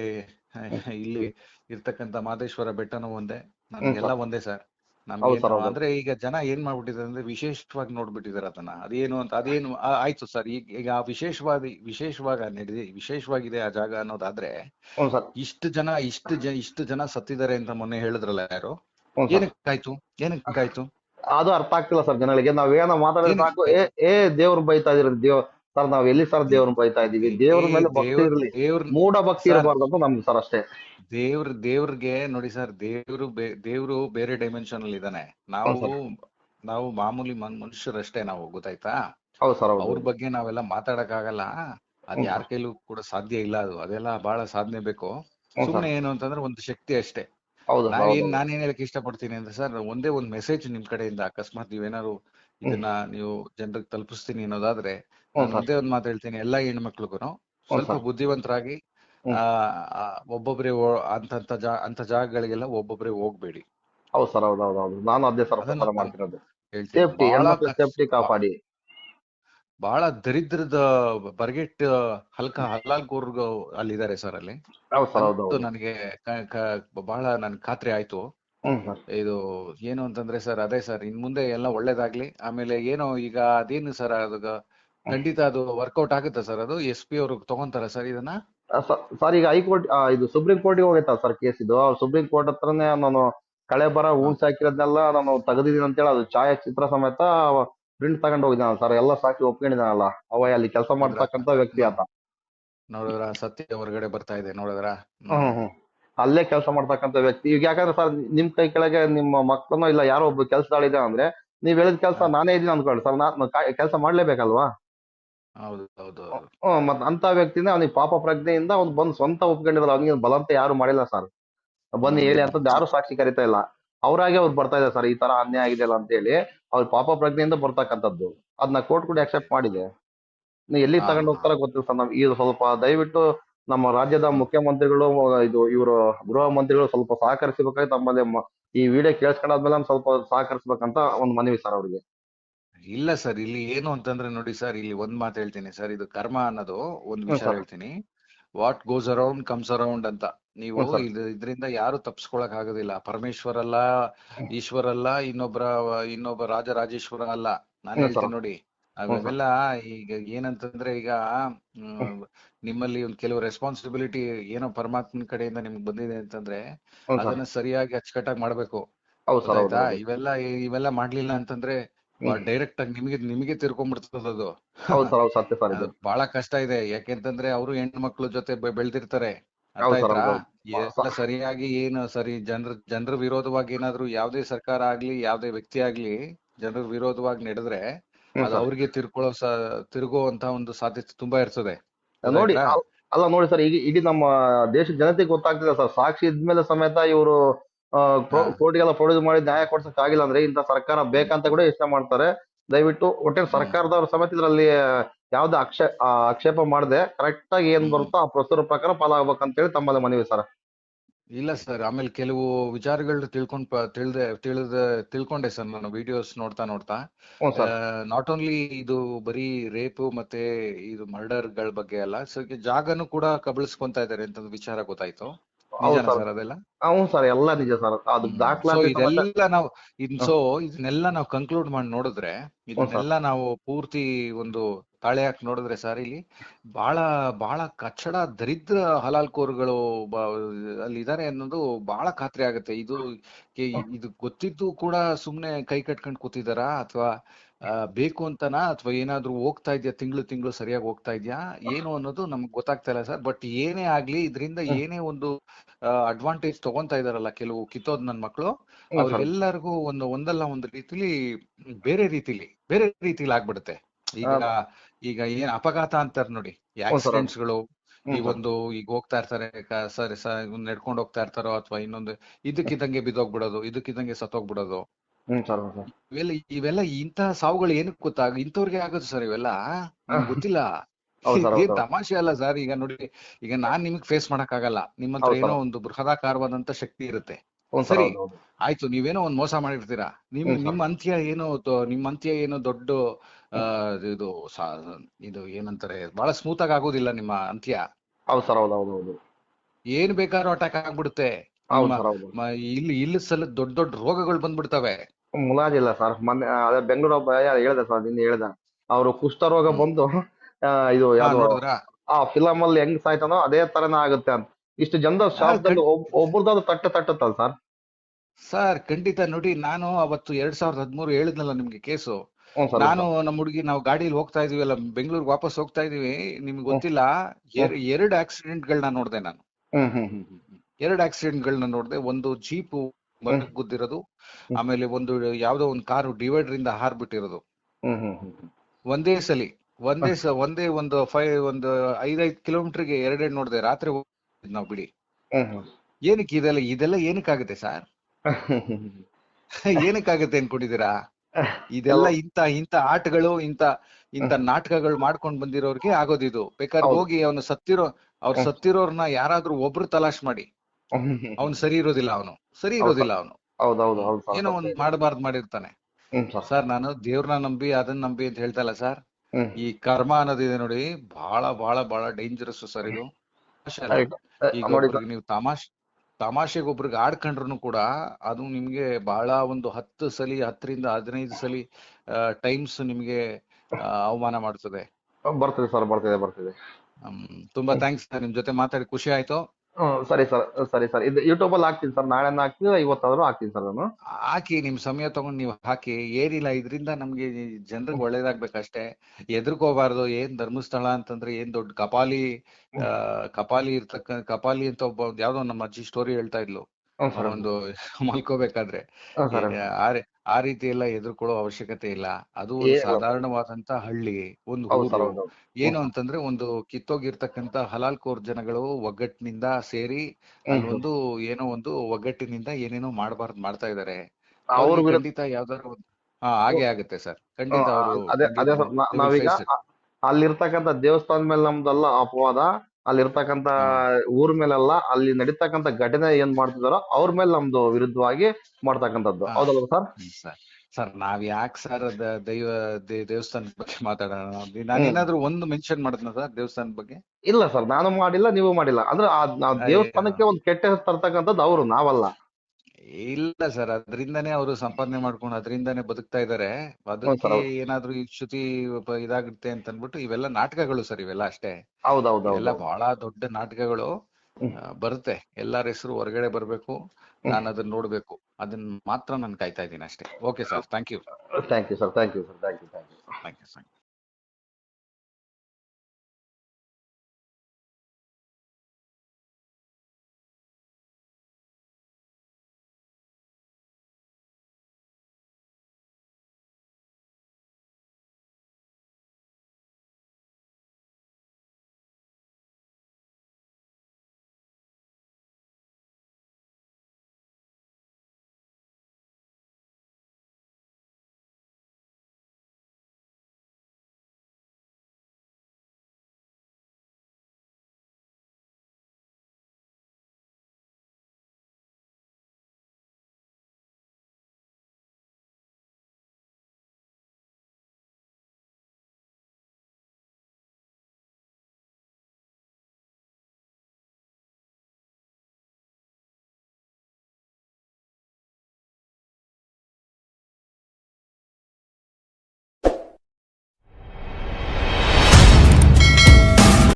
ಇಲ್ಲಿ ಇರ್ತಕ್ಕಂತ ಮಾದೇಶ್ವರ ಬೆಟ್ಟನೂ ಒಂದೇ. ನನಗೆಲ್ಲ ಒಂದೇ ಸರ್. ನಮ್ಗೆ ಅಂದ್ರೆ ಈಗ ಜನ ಏನ್ ಮಾಡ್ಬಿಟ್ಟಿದ್ದಾರೆ ಅಂದ್ರೆ ವಿಶೇಷವಾಗಿ ನೋಡ್ಬಿಟ್ಟಿದ್ದಾರೆ ಅದನ್ನ. ಅದೇನು ಅಂತ ಅದೇನು ಆಯ್ತು ಸರ್. ಈಗ ಈಗ ಆ ವಿಶೇಷವಾದ ವಿಶೇಷವಾಗಿ ನಡೆದಿ ವಿಶೇಷವಾಗಿದೆ ಆ ಜಾಗ ಅನ್ನೋದಾದ್ರೆ ಇಷ್ಟು ಜನ ಇಷ್ಟು ಜನ ಇಷ್ಟು ಜನ ಸತ್ತಿದ್ದಾರೆ ಅಂತ ಮೊನ್ನೆ ಹೇಳಿದ್ರಲ್ಲ ಯಾರು? ಏನಕ್ಕಾಯ್ತು ಏನಕ್ಕಾಯ್ತು ಅದು ಅರ್ಥ ಆಗ್ತಿಲ್ಲ ಸರ್ ಜನಗಳಿಗೆ. ನಾವೇನೋ ಮಾತಾಡಿದ್ರೆ ಏನು- ಸಾಕು. ಏ ಏ ದೇವ್ರು ಬೈತಾ ಇದೀರ ದೇವ್ ಸರ್ ನಾವ್ ಎಲ್ಲಿ ಸರ್ ದೇವ್ರನ್ನ ಬೈತಾ ಇದೀವಿ? ದೇವ್ರ ಮೇಲೆ ಭಕ್ತಿ ಇರ್ಲಿ. ಮೂಢ ಭಕ್ತಿ. ಇರಬಾರ್ದು ಅಂತ ನಮ್ಗೆ ಸರ್ ಅಷ್ಟೇ. ದೇವ್ರ ದೇವ್ರಿಗೆ ನೋಡಿ ಸರ್ ದೇವ್ರು ದೇವ್ರು ಬೇರೆ ಡೈಮೆನ್ಷನ್ ಅಲ್ಲಿ ಇದಾನೆ ನಾವು ನಾವು ಮಾಮೂಲಿ ಮನುಷ್ಯರಷ್ಟೇ ನಾವು ಗೊತ್ತಾಯ್ತಾ? ಹೌದು ಸರ್ ಅವ್ರ ಬಗ್ಗೆ ನಾವೆಲ್ಲ ಮಾತಾಡಕ್ ಆಗಲ್ಲ ಅದ್ ಯಾರ ಕೈಲೂ ಕೂಡ ಸಾಧ್ಯ ಇಲ್ಲ ಅದು. ಅದೆಲ್ಲ ಬಹಳ ಸಾಧನೆ ಬೇಕು. ಸುಮ್ಮನೆ ಏನು ಅಂತಂದ್ರೆ ಒಂದು ಶಕ್ತಿ ಅಷ್ಟೇ. ನಾವೇನ್ ನಾನೇನ್ ಹೇಳಕ್ ಇಷ್ಟಪಡ್ತೀನಿ ಅಂದ್ರೆ ಸರ್ ಒಂದೇ ಒಂದ್ ಮೆಸೇಜ್ ನಿಮ್ ಕಡೆಯಿಂದ. ಅಕಸ್ಮಾತ್ ನೀವೇನಾದ್ರು ಇದನ್ನ ನೀವು ಜನರಿಗೆ ತಲುಪಿಸ್ತೀನಿ ಅನ್ನೋದಾದ್ರೆ ಸರ್ ಒಂದ್ ಮಾತು ಹೇಳ್ತೀನಿ ಎಲ್ಲಾ ಹೆಣ್ಮಕ್ಳಿಗೂ ಸ್ವಲ್ಪ. ಬುದ್ಧಿವಂತರಾಗಿ ಒಬ್ಬೊಬ್ರೇ ಅಂತಂತ ಜಾ ಅಂತ ಜಾಗಗಳಿಗೆಲ್ಲ ಒಬ್ಬೊಬ್ರೇ ಹೋಗ್ಬೇಡಿ. ಹೌದು ಸರ್ ಹೌದು ಹೌದು ಹೌದು. ನಾನು ಅದೇ ಸರ್ ಮಾಡ್ತಿರೋದು. ಸೇಫ್ಟಿ ಬಹಳ ಸೇಫ್ಟಿ ಕಾಪಾಡಿ. ಬಹಳ ದರಿದ್ರದ ಬರ್ಗೆಟ್ ಹಲ್ಕ ಹಲ್ಲಾಲ್ ಕೂರ್ಗ್ ಅಲ್ಲಿದ್ದಾರೆ ಸರ್ ಅಲ್ಲಿ. ನನಗೆ ಬಹಳ ನನ್ ಖಾತ್ರಿ ಆಯ್ತು. ಇದು ಏನು ಅಂತಂದ್ರೆ ಸರ್ ಅದೇ ಸರ್ ಇನ್ ಮುಂದೆ ಎಲ್ಲ ಒಳ್ಳೇದಾಗ್ಲಿ. ಆಮೇಲೆ ಏನೋ ಈಗ ಅದೇನು ಸರ್ ಅದು ಖಂಡಿತ ಅದು ವರ್ಕೌಟ್ ಆಗುತ್ತೆ ಸರ್ ಅದು ಎಸ್ ಪಿ ಅವರು ತಗೊಂತಾರ ಸರ್ ಇದನ್ನ. ಸರ್ ಈಗ ಹೈಕೋರ್ಟ್ ಇದು ಸುಪ್ರೀಂ ಕೋರ್ಟಿಗೆ ಹೋಗೈತಾ ಸರ್ ಕೇಸ್ ಇದು? ಸುಪ್ರೀಂ ಕೋರ್ಟ್ ಹತ್ರನೇ ನಾನು ಕಳೆ ಬರ ಹೂಣ್ಸ್ ಹಾಕಿರೋದ್ನೆಲ್ಲ ನಾನು ತೆಗೆದಿದ್ದೀನಿ ಅಂತೇಳಿ ಅದು ಛಾಯಾಚಿತ್ರ ಸಮೇತ ಪ್ರಿಂಟ್ ತಗೊಂಡು ಹೋಗಿದ್ದಾನ ಸರ್ ಎಲ್ಲ ಸಾಕಿ ಒಪ್ಕೊಂಡಿದ್ದಾನಲ್ಲ. ಅವ ಅಲ್ಲಿ ಕೆಲಸ ಮಾಡ್ತಕ್ಕಂತ ವ್ಯಕ್ತಿ ಆತ. ನೋಡಿದ್ರ? ಸತ್ಯ ಹೊರಗಡೆ ಬರ್ತಾ ಇದೆ ನೋಡಿದ್ರ? ಅಲ್ಲೇ ಕೆಲಸ ಮಾಡ್ತಕ್ಕಂತ ವ್ಯಕ್ತಿ. ಈಗ ಯಾಕಂದ್ರೆ ಸರ್ ನಿಮ್ ಕೈ ಕೆಳಗೆ ನಿಮ್ಮ ಮಕ್ಕಳನ್ನೋ ಇಲ್ಲ ಯಾರೋ ಒಬ್ಬ ಕೆಲಸದಾಳಿದೆ ಅಂದ್ರೆ ನೀವ್ ಹೇಳಿದ ಕೆಲಸ ನಾನೇ ಇದೀನಿ ಅನ್ಕೊಳ್ಳಿ ಸರ್ ನಾನು ಕೆಲಸ ಮಾಡ್ಲೇಬೇಕಲ್ವಾ? ಹೌದು ಹೌದು ಮತ್ ಅಂತ ವ್ಯಕ್ತಿನ ಅವ್ನಿಗೆ ಪಾಪ ಪ್ರಜ್ಞೆಯಿಂದ ಅವ್ನು ಬಂದ್ ಸ್ವಂತ ಒಪ್ಕೊಂಡಿರಲ್ಲ ಅವ್ನಿಗೆ ಬಲವಂತ ಯಾರು ಮಾಡಿಲ್ಲ ಸರ್. ಬಂದು ಹೇಳಿ ಅಂತ ಯಾರು ಸಾಕ್ಷಿ ಕರಿತಾ ಇಲ್ಲ. ಅವ್ರಾಗೆ ಅವ್ರು ಬರ್ತಾ ಇದ್ದಾರೆ ಸರ್ ಈ ತರ ಅನ್ಯಾಯ ಆಗಿದೆಯಲ್ಲ ಅಂತ ಹೇಳಿ ಅವ್ರ ಪಾಪ ಪ್ರಜ್ಞೆಯಿಂದ ಬರ್ತಕ್ಕಂಥದ್ದು. ಅದನ್ನ ಕೋರ್ಟ್ ಕೂಡ ಅಕ್ಸೆಪ್ಟ್ ಮಾಡಿದೆ. ಎಲ್ಲಿ ತಗೊಂಡು ಹೋಗ್ತಾರ ಗೊತ್ತಿಲ್ಲ ಸರ್ ನಮ್ ಈ ಸ್ವಲ್ಪ ದಯವಿಟ್ಟು ನಮ್ಮ ರಾಜ್ಯದ ಮುಖ್ಯಮಂತ್ರಿಗಳು ಇದು ಇವರು ಗೃಹ ಮಂತ್ರಿಗಳು ಸ್ವಲ್ಪ ಸಹಕರಿಸಬೇಕಾಗಿ ತಮ್ಮಲ್ಲಿ ಈ ವಿಡಿಯೋ ಕೇಳಿಸ್ಕೊಂಡಾದ್ಮೇಲೆ ಸ್ವಲ್ಪ ಸಹಕರಿಸಬೇಕಂತ ಒಂದು ಮನವಿ ಸರ್ ಅವ್ರಿಗೆ. ಇಲ್ಲ ಸರ್ ಇಲ್ಲಿ ಏನು ಅಂತಂದ್ರೆ ನೋಡಿ ಸರ್ ಇಲ್ಲಿ ಒಂದ್ ಮಾತು ಹೇಳ್ತೀನಿ ಸರ್ ಇದು ಕರ್ಮ ಅನ್ನೋದು ಒಂದ್ ವಿಷಯ ಹೇಳ್ತೀನಿ. What goes around comes around ಅಂತ. ನೀವು ಹ್ಮ್ ಇದು ಇದರಿಂದ ಯಾರು ತಪ್ಸ್ಕೊಳಕ್ ಆಗೋದಿಲ್ಲ. ಪರಮೇಶ್ವರ್ ಅಲ್ಲ ಈಶ್ವರ ಅಲ್ಲ ಇನ್ನೊಬ್ಬರ ಇನ್ನೊಬ್ಬ ರಾಜರಾಜೇಶ್ವರ ಅಲ್ಲ. ನಾನು ಹೇಳ್ತೀನಿ ನೋಡಿ. ಅವೆಲ್ಲ ಈಗ ಏನಂತಂದ್ರೆ ಈಗ ನಿಮ್ಮಲ್ಲಿ ಒಂದ್ ಕೆಲವು ರೆಸ್ಪಾನ್ಸಿಬಿಲಿಟಿ ಏನೋ ಪರಮಾತ್ಮನ ಕಡೆಯಿಂದ ನಿಮ್ಗೆ ಬಂದಿದೆ ಅಂತಂದ್ರೆ ಅದನ್ನ ಸರಿಯಾಗಿ ಅಚ್ಚುಕಟ್ಟಾಗಿ ಮಾಡ್ಬೇಕು. ಇವೆಲ್ಲ ಇವೆಲ್ಲ ಮಾಡ್ಲಿಲ್ಲ ಅಂತಂದ್ರೆ. ಡೈರೆಕ್ಟ್ ಆಗಿ ನಿಮಗೆ ನಿಮಗೆ ತಿರ್ಕೊಂಡ್ಬಿಡ್ತದ ಅದು. ಹೌದು ಸರ್ ಹೌದು ಸತ್ಯ ಸರ್ ಇದು. ಬಹಳ ಕಷ್ಟ ಇದೆ. ಯಾಕೆಂತಂದ್ರೆ ಅವರು ಹೆಣ್ಮಕ್ಳು ಜೊತೆ ಬೆ- ಬೆಳ್ದಿರ್ತಾರೆ. ಅರ್ಥ ಹೌದು ಸರ್ ಆಯ್ತಾ? ಹೌದು ಎಲ್ಲ ಸರಿಯಾಗಿ ಏನು ಸರಿ ಜನರ ಜನರ ವಿರೋಧವಾಗಿ ಏನಾದ್ರು ಯಾವ್ದೇ ಸರ್ಕಾರ ಆಗ್ಲಿ ಯಾವ್ದೇ ವ್ಯಕ್ತಿ ಆಗ್ಲಿ ಜನರ ವಿರೋಧವಾಗಿ ನಡೆದ್ರೆ ಹ್ಮ್ ಅದು ಸರ್. ಅವ್ರಿಗೆ ತಿರ್ಕೊಳ್ಳೋ ಸ ತಿರುಗುವಂತ ಒಂದು ಸಾಧ್ಯತೆ ತುಂಬಾ ಇರ್ತದೆ. ನೋಡಿ? ಅಲ್- ಅಲ್ಲ ನೋಡಿ ಸರ್ ಈಗ ಇಡೀ ನಮ್ಮ ದೇಶದ ಜನತೆಗೆ ಗೊತ್ತಾಗ್ತಿದೆ ಸರ್. ಸಾಕ್ಷಿ ಇದ್ಮೇಲೆ ಸಮೇತ ಇವರು. ಕೋರ್ಟ್ಗೆಲ್ಲ ಪ್ರೊಡ್ಯೂಸ್ ಮಾಡಿ ನ್ಯಾಯ ಕೊಡ್ಸಕ್ ಆಗಿಲ್ಲ ಅಂದ್ರೆ ಇಂತ ಸರ್ಕಾರ ಬೇಕಂತ ಕೂಡ ಯೋಚನೆ ಮಾಡ್ತಾರೆ. ದಯವಿಟ್ಟು ಒಟ್ಟಿನ ಸರ್ಕಾರದವ್ರ ಸಮೇತ ಇದರಲ್ಲಿ ಯಾವ್ದು ಆಕ್ಷೇ ಆಕ್ಷೇಪ ಮಾಡದೆ ಕರೆಕ್ಟ್ ಆಗಿ ಏನ್ ಬರುತ್ತೋ ಆ ಪ್ರಸ್ತುತ ಪ್ರಕಾರ ಫಾಲೋ ಆಗ್ಬೇಕಂತ ಹೇಳಿ ತಮ್ಮಲ್ಲಿ ಮನವಿ ಸರ್. ಇಲ್ಲ ಸರ್ ಆಮೇಲೆ ಕೆಲವು ವಿಚಾರಗಳು ತಿಳ್ಕೊಂಡ್ ತಿಳ್ದೆ ತಿಳಿದ ತಿಳ್ಕೊಂಡೆ ಸರ್ ನಾನು ವಿಡಿಯೋಸ್ ನೋಡ್ತಾ ನೋಡ್ತಾ. ನಾಟ್ ಓನ್ಲಿ ಇದು ಬರೀ ರೇಪ್ ಮತ್ತೆ ಇದು ಮರ್ಡರ್ಗಳ ಬಗ್ಗೆ ಅಲ್ಲ ಸೊ ಜಾಗನು ಕೂಡ ಕಬಳಿಸ್ಕೊಂತ ಇದಾರೆ ಅಂತ ವಿಚಾರ ಗೊತ್ತಾಯ್ತು. ಹೌದು ಸರ್. ಸರ್ ಅದೆಲ್ಲ? ಹ್ಞೂ ಸರ್ ಎಲ್ಲ ನಿಜ ಸರ್. ಅದು ಸೊ ದಾಖಲಾತಿ ಇದೆಲ್ಲ ನಾವು ಇದ್ ಸೊ ಇದನ್ನೆಲ್ಲ ನಾವು ಕನ್ಕ್ಲೂಡ್ ಮಾಡಿ ನೋಡಿದ್ರೆ ಇದನ್ನೆಲ್ಲ ನಾವು ಪೂರ್ತಿ ಒಂದು ತಾಳೆ ಹಾಕಿ ನೋಡಿದ್ರೆ ಸರ್ ಇಲ್ಲಿ ಬಹಳ ಬಹಳ ಕಚ್ಚಡ ದರಿದ್ರ ಹಲಾಲ್ಕೋರ್ಗಳು ಅಲ್ಲಿ ಇದಾರೆ ಅನ್ನೋದು ಬಹಳ ಖಾತ್ರಿ ಆಗುತ್ತೆ. ಇದು ಇದು ಗೊತ್ತಿದ್ದು ಕೂಡ ಸುಮ್ನೆ ಕೈ ಕಟ್ಕೊಂಡು ಕೂತಿದಾರಾ ಅಥವಾ ಬೇಕು ಅಂತನಾ ಅಥವಾ ಏನಾದ್ರೂ ಹೋಗ್ತಾ ಇದ್ಯಾ ತಿಂಗಳು ತಿಂಗಳು ಸರಿಯಾಗಿ ಹೋಗ್ತಾ ಇದ್ಯಾ? ಏನು ಅನ್ನೋದು ನಮ್ಗೆ ಗೊತ್ತಾಗ್ತಾ ಇಲ್ಲ ಸರ್. ಬಟ್ ಏನೇ ಆಗ್ಲಿ ಇದರಿಂದ ಏನೇ ಒಂದು ಅಡ್ವಾಂಟೇಜ್ ತಗೊಂತಾ ಇದಾರಲ್ಲ ಕೆಲವು ಕಿತ್ತೋದ್ ನನ್ ಸರ್ ಅವ್ರಿಗೆಲ್ಲರಿಗೂ ಒಂದು ಒಂದಲ್ಲ ಒಂದು ರೀತಿಲಿ ಬೇರೆ ರೀತಿಲಿ ಬೇರೆ ರೀತಿಲಿ ಆಗ್ಬಿಡುತ್ತೆ. ಈಗ ಈಗ ಏನ್ ಅಪಘಾತ ಅಂತಾರೆ ನೋಡಿ accidents ಗಳು ಈ ಈಗ ಒಂದು ಈಗ ಹೋಗ್ತಾ ಇರ್ತಾರೆ ಸರಿ ನಡ್ಕೊಂಡು ಹೋಗ್ತಾ ಇರ್ತಾರೋ ಅಥವಾ ಇನ್ನೊಂದು ಇದಕ್ಕಿದ್ದಂಗೆ ಬಿದ್ದೋಗ್ಬಿಡೋದು ಇದಕ್ಕಿದ್ದಂಗೆ ಸತ್ತೋಗ್ಬಿಡೋದು ಇವೆಲ್ಲ ಇವೆಲ್ಲ ಇಂತಹ ಸಾವುಗಳು ಏನಕ್ಕೆ ಗೊತ್ತಾಗ ಇಂಥವ್ರಿಗೆ ಆಗುತ್ತೆ ಸರ್ ಇವೆಲ್ಲ? ಗೊತ್ತಿಲ್ಲ. ತಮಾಷೆ ಅಲ್ಲ ಸರ್ ಈಗ ನೋಡಿ ಈಗ ನಾನ್ ನಿಮ್ಗೆ ಫೇಸ್ ಮಾಡಕ್ ಆಗಲ್ಲ ನಿಮ್ಮ ಹತ್ರ ಏನೋ ಒಂದು ಬೃಹದಾಕಾರವಾದಂತ ಶಕ್ತಿ ಇರುತ್ತೆ. ಸರ್ ಆಯ್ತು ನೀವೇನೋ ಒಂದ್ ಮೋಸ ಮಾಡಿರ್ತೀರಾ? ನಿಮ್ ನಿಮ್ ಅಂತ್ಯ ಏನೋ ನಿಮ್ ಅಂತ್ಯ ಏನೋ ದೊಡ್ಡ ಇದು ಇದು ಏನಂತಾರೆ ಬಹಳ ಸ್ಮೂತ್ ಆಗಿ ಆಗೋದಿಲ್ಲ ನಿಮ್ಮ ಅಂತ್ಯ. ಏನ್ ಬೇಕಾದ್ರೂ ಅಟ್ಯಾಕ್ ಆಗ್ಬಿಡುತ್ತೆ. ಇಲ್ಲಿ ಇಲ್ಲಿ ಸಲ ದೊಡ್ಡ ದೊಡ್ಡ ರೋಗಗಳು ಬಂದ್ಬಿಡ್ತವೆ. ಮುಲಾಜಿಲ್ಲ ಸರ್ ಮೊನ್ನೆ ಅದೇ ಬೆಂಗಳೂರು ಒಬ್ಬ ಹೇಳ್ದೆ ಸರ್ ನಿನ್ನೆ ಹೇಳ್ದೆ. ಅವರು ಕುಷ್ಠರೋಗ ರೋಗ ಬಂದು ಆ, ಇದು ಯಾರು ಯಾವ್ದು ನೋಡಿದ್ರಾ? ಆ ಫಿಲಮ್ ಅಲ್ಲಿ ಹೆಂಗ್ ಸಾಯ್ತಾನೋ ಅದೇ ತರನೇ ಆಗುತ್ತೆ ಅಂತ. ಇಷ್ಟು ಜನದ ಶಾಪದಲ್ಲಿ ತಟ್ಟ ತಟ್ಟ ತಟ್ಟುತ್ತಲ್ಲ ಸರ್ ಸರ್ ಖಂಡಿತ ನೋಡಿ ನಾನು ಅವತ್ತು ಎರಡ್ ಸಾವಿರದ ಹದಿಮೂರು ಹೇಳಿದ್ನಲ್ಲ ನಿಮ್ಗೆ ಕೇಸು ಹ್ಞೂ ಸರ್ ನಾನು ನಮ್ಮ ಹುಡುಗಿ ನಾವು ಗಾಡಿಯಲ್ಲಿ ಹೋಗ್ತಾ ಇದೀವಲ್ಲ ಬೆಂಗಳೂರಿಗೆ ವಾಪಸ್ ಹೋಗ್ತಾ ಇದೀವಿ. ನಿಮ್ಗೆ ಗೊತ್ತಿಲ್ಲ ಎರ್- ಎರಡು ಆಕ್ಸಿಡೆಂಟ್ ಗಳನ್ನ ನೋಡ್ದೆ ನಾನು. ಹ್ಮ್ ಹ್ಮ್ ಹ್ಮ್ ಹ್ಮ್ ಎರಡು ಆಕ್ಸಿಡೆಂಟ್ ಗಳನ್ನ ನೋಡ್ದೆ ಒಂದು ಜೀಪು ಮರಕ್ಕೆ ಗುದ್ದಿರೋದು. ಆಮೇಲೆ ಒಂದು ಯಾವ್ದೋ ಒಂದು ಕಾರು ಡಿವೈಡರ್ ಇಂದ ಹಾರ್ಬಿಟ್ಟಿರೋದು ಒಂದೇ ಸಲಿ ಒಂದೇ ಸ ಒಂದೇ ಒಂದು ಫೈವ್ ಒಂದು ಐದೈದು ಕಿಲೋಮೀಟರ್ಗೆ ಎರಡೆರಡು ನೋಡಿದೆ ರಾತ್ರಿ ನಾವು ಬಿಡಿ. ಏನಕ್ಕೆ ಇದೆಲ್ಲ ಇದೆಲ್ಲ ಏನಕ್ಕಾಗುತ್ತೆ ಸರ್? ಏನಕ್ಕಾಗುತ್ತೆ ಅನ್ಕೊಂಡಿದ್ದೀರಾ? ಇದೆಲ್ಲ ಇಂತ ಇಂತ ಆಟಗಳು ಇಂತ ಇಂತ ನಾಟಕಗಳು ಮಾಡ್ಕೊಂಡ್ ಬಂದಿರೋರ್ಗೆ ಆಗೋದಿದು. ಬೇಕಾದ್ರೆ ಹೋಗಿ ಅವನು ಸತ್ತಿರೋ ಅವ್ರು. ಸತ್ತಿರೋರ್ನ ಯಾರಾದ್ರೂ ಒಬ್ರು ತಲಾಶ್ ಮಾಡಿ. ಅವ್ನು ಸರಿ ಇರೋದಿಲ್ಲ ಅವನು. ಸರಿ ಇರೋದಿಲ್ಲ ಅವನು. ಏನೋ ಒಂದ್ ಮಾಡಬಾರ್ದು ಮಾಡಿರ್ತಾನೆ. ಸರ್. ನಾನು ದೇವ್ರನ್ನ ನಂಬಿ ಅದನ್ನ ನಂಬಿ ಅಂತ ಹೇಳ್ತಾ ಇಲ್ಲ ಸರ್. ಈ ಕರ್ಮ ಅನ್ನೋದಿದೆ ನೋಡಿ ಬಹಳ ಬಹಳ ಬಹಳ ಡೇಂಜರಸ್ ಸರ್ ಇದು. ನೀವು ತಮಾಷೆ ತಮಾಷೆಗೆ ಒಬ್ರಿಗೆ ಆಡ್ಕೊಂಡ್ರು ಕೂಡ ಅದು ನಿಮ್ಗೆ ಬಹಳ ಒಂದು ಹತ್ತು ಸಲಿ ಹತ್ತರಿಂದ ಹದಿನೈದು ಸಲಿ ಟೈಮ್ಸ್ ನಿಮ್ಗೆ ಅವಮಾನ ಮಾಡ್ತದೆ. ಬರ್ತದೆ ಸರ್ ಬರ್ತದೆ ಬರ್ತದೆ. ತುಂಬಾ ಥ್ಯಾಂಕ್ಸ್ ಸರ್. ನಿಮ್ ಜೊತೆ ಮಾತಾಡಿ ಖುಷಿ ಆಯ್ತು. ಹ್ಮ್ ಸರಿ ಸರ್ ಸರಿ ಸರ್. ಇದು ಯೂಟ್ಯೂಬ್ ಅಲ್ಲಿ ಹಾಕ್ತೀನಿ ಸರ್. ನಾಳೆನ ಹಾಕ್ತೀನಿ ಇವತ್ತಾದ್ರೂ ಹಾಕ್ತೀನಿ ಸರ್ ನಾನು. ಹಾಕಿ ನಿಮ್ ಸಮಯ ತಗೊಂಡ್ ನೀವು ಹಾಕಿ. ಏನಿಲ್ಲ ಇದರಿಂದ ನಮ್ಗೆ ಜನರಿಗೆ ಒಳ್ಳೇದಾಗ್ಬೇಕಷ್ಟೇ. ಎದ್ರಕೋಬಾರ್ದು ಏನ್ ಧರ್ಮಸ್ಥಳ ಅಂತಂದ್ರೆ ಏನ್ ದೊಡ್ಡ ಕಪಾಲಿ ಆ, ಕಪಾಲಿ ಇರ್ತಕ್ಕ ಕಪಾಲಿ ಅಂತ ಒಬ್ಬ ಯಾವ್ದೋ ನಮ್ಮ ಅಜ್ಜಿ ಸ್ಟೋರಿ ಹೇಳ್ತಾ ಇದ್ಲು. ಒಂದು ಮಲ್ಕೋಬೇಕಾದ್ರೆ. ಆ ರೀತಿ ಎಲ್ಲ ಎದುರ್ಕೊಳ್ಳೋ ಅವಶ್ಯಕತೆ ಇಲ್ಲ. ಅದು ಒಂದು ಸಾಧಾರಣವಾದಂತ ಹಳ್ಳಿ ಒಂದು ಊರು. ಏನು ಅಂತಂದ್ರೆ ಒಂದು ಕಿತ್ತೋಗಿರ್ತಕ್ಕಂತ ಹಲಾಲ್ಕೋರ್ ಜನಗಳು ಒಗ್ಗಟ್ಟಿನಿಂದ ಸೇರಿ. ಅಲ್ಲೊಂದು ಏನೋ ಒಂದು ಒಗ್ಗಟ್ಟಿನಿಂದ ಏನೇನೋ ಮಾಡಬಾರ್ದು ಮಾಡ್ತಾ ಇದಾರೆ ಖಂಡಿತ ಯಾವ್ದಾದ್ರು ಒಂದು ಹಾ ಹಾಗೆ ಆಗುತ್ತೆ ಸರ್. ಖಂಡಿತ ಅವರು ಅಲ್ಲಿರ್ತಕ್ಕಂಥ ದೇವಸ್ಥಾನದ ಮೇಲೆ ನಮ್ದಲ್ಲ ಅಪವಾದ ಅಲ್ಲಿರ್ತಕ್ಕಂತ ಊರ್ ಮೇಲೆಲ್ಲ ಅಲ್ಲಿ ನಡೀತಕ್ಕಂತ ಘಟನೆ ಏನ್ ಮಾಡ್ತಿದಾರೋ ಅವ್ರ ಮೇಲೆ ನಮ್ದು ವಿರುದ್ಧವಾಗಿ ಮಾಡ್ತಕ್ಕಂಥದ್ದು. ಹೌದಲ್ವ ಸರ್? ಸರ್. ಸರ್ ನಾವ್ ಯಾಕೆ ಸರ್ ದೈವ ದೇವಸ್ಥಾನ ದೇವಸ್ಥಾನದ ಬಗ್ಗೆ ಮಾತಾಡೋಣ? ನಾನೇನಾದ್ರೂ ಒಂದು ಮೆನ್ಷನ್ ಮಾಡಿದ್ನ ಸರ್ ದೇವಸ್ಥಾನದ ಬಗ್ಗೆ? ಇಲ್ಲ ಸರ್ ನಾನು ಮಾಡಿಲ್ಲ ನೀವು ಮಾಡಿಲ್ಲ. ಅಂದ್ರೆ ಆ ನಾವ್ ದೇವಸ್ಥಾನಕ್ಕೆ ಒಂದ್ ಕೆಟ್ಟ ಹೆಸರು ತರ್ತಕ್ಕಂಥದ್ದು ಅವರು ನಾವಲ್ಲ. ಇಲ್ಲ ಸರ್ ಅದರಿಂದಾನೇ ಅವರು ಸಂಪಾದನೆ ಮಾಡ್ಕೊಂಡು ಅದರಿಂದಾನೇ ಬದುಕ್ತಾ ಇದ್ದಾರೆ ಅದಕ್ಕೆ ಏನಾದ್ರೂ ಈ ಶ್ರುತಿ ಇದಾಗುತ್ತೆ ಅಂತ ಅನ್ಬಿಟ್ಟು ಇವೆಲ್ಲ ನಾಟಕಗಳು ಸರ್ ಇವೆಲ್ಲ ಅಷ್ಟೇ. ಹೌದೌದು ಇವೆಲ್ಲ ಬಹಳ ದೊಡ್ಡ ನಾಟಕಗಳು. ಬರುತ್ತೆ. ಎಲ್ಲರ ಹೆಸರು ಹೊರಗಡೆ ಬರ್ಬೇಕು. ನಾನು ಅದನ್ನ ನೋಡ್ಬೇಕು. ಅದನ್ನ ಮಾತ್ರ ನಾನು ಕಾಯ್ತಾ ಇದ್ದೀನಿ ಅಷ್ಟೇ. Okay sir thank you. Thank you sir thank you sir thank you. Thank you thank you.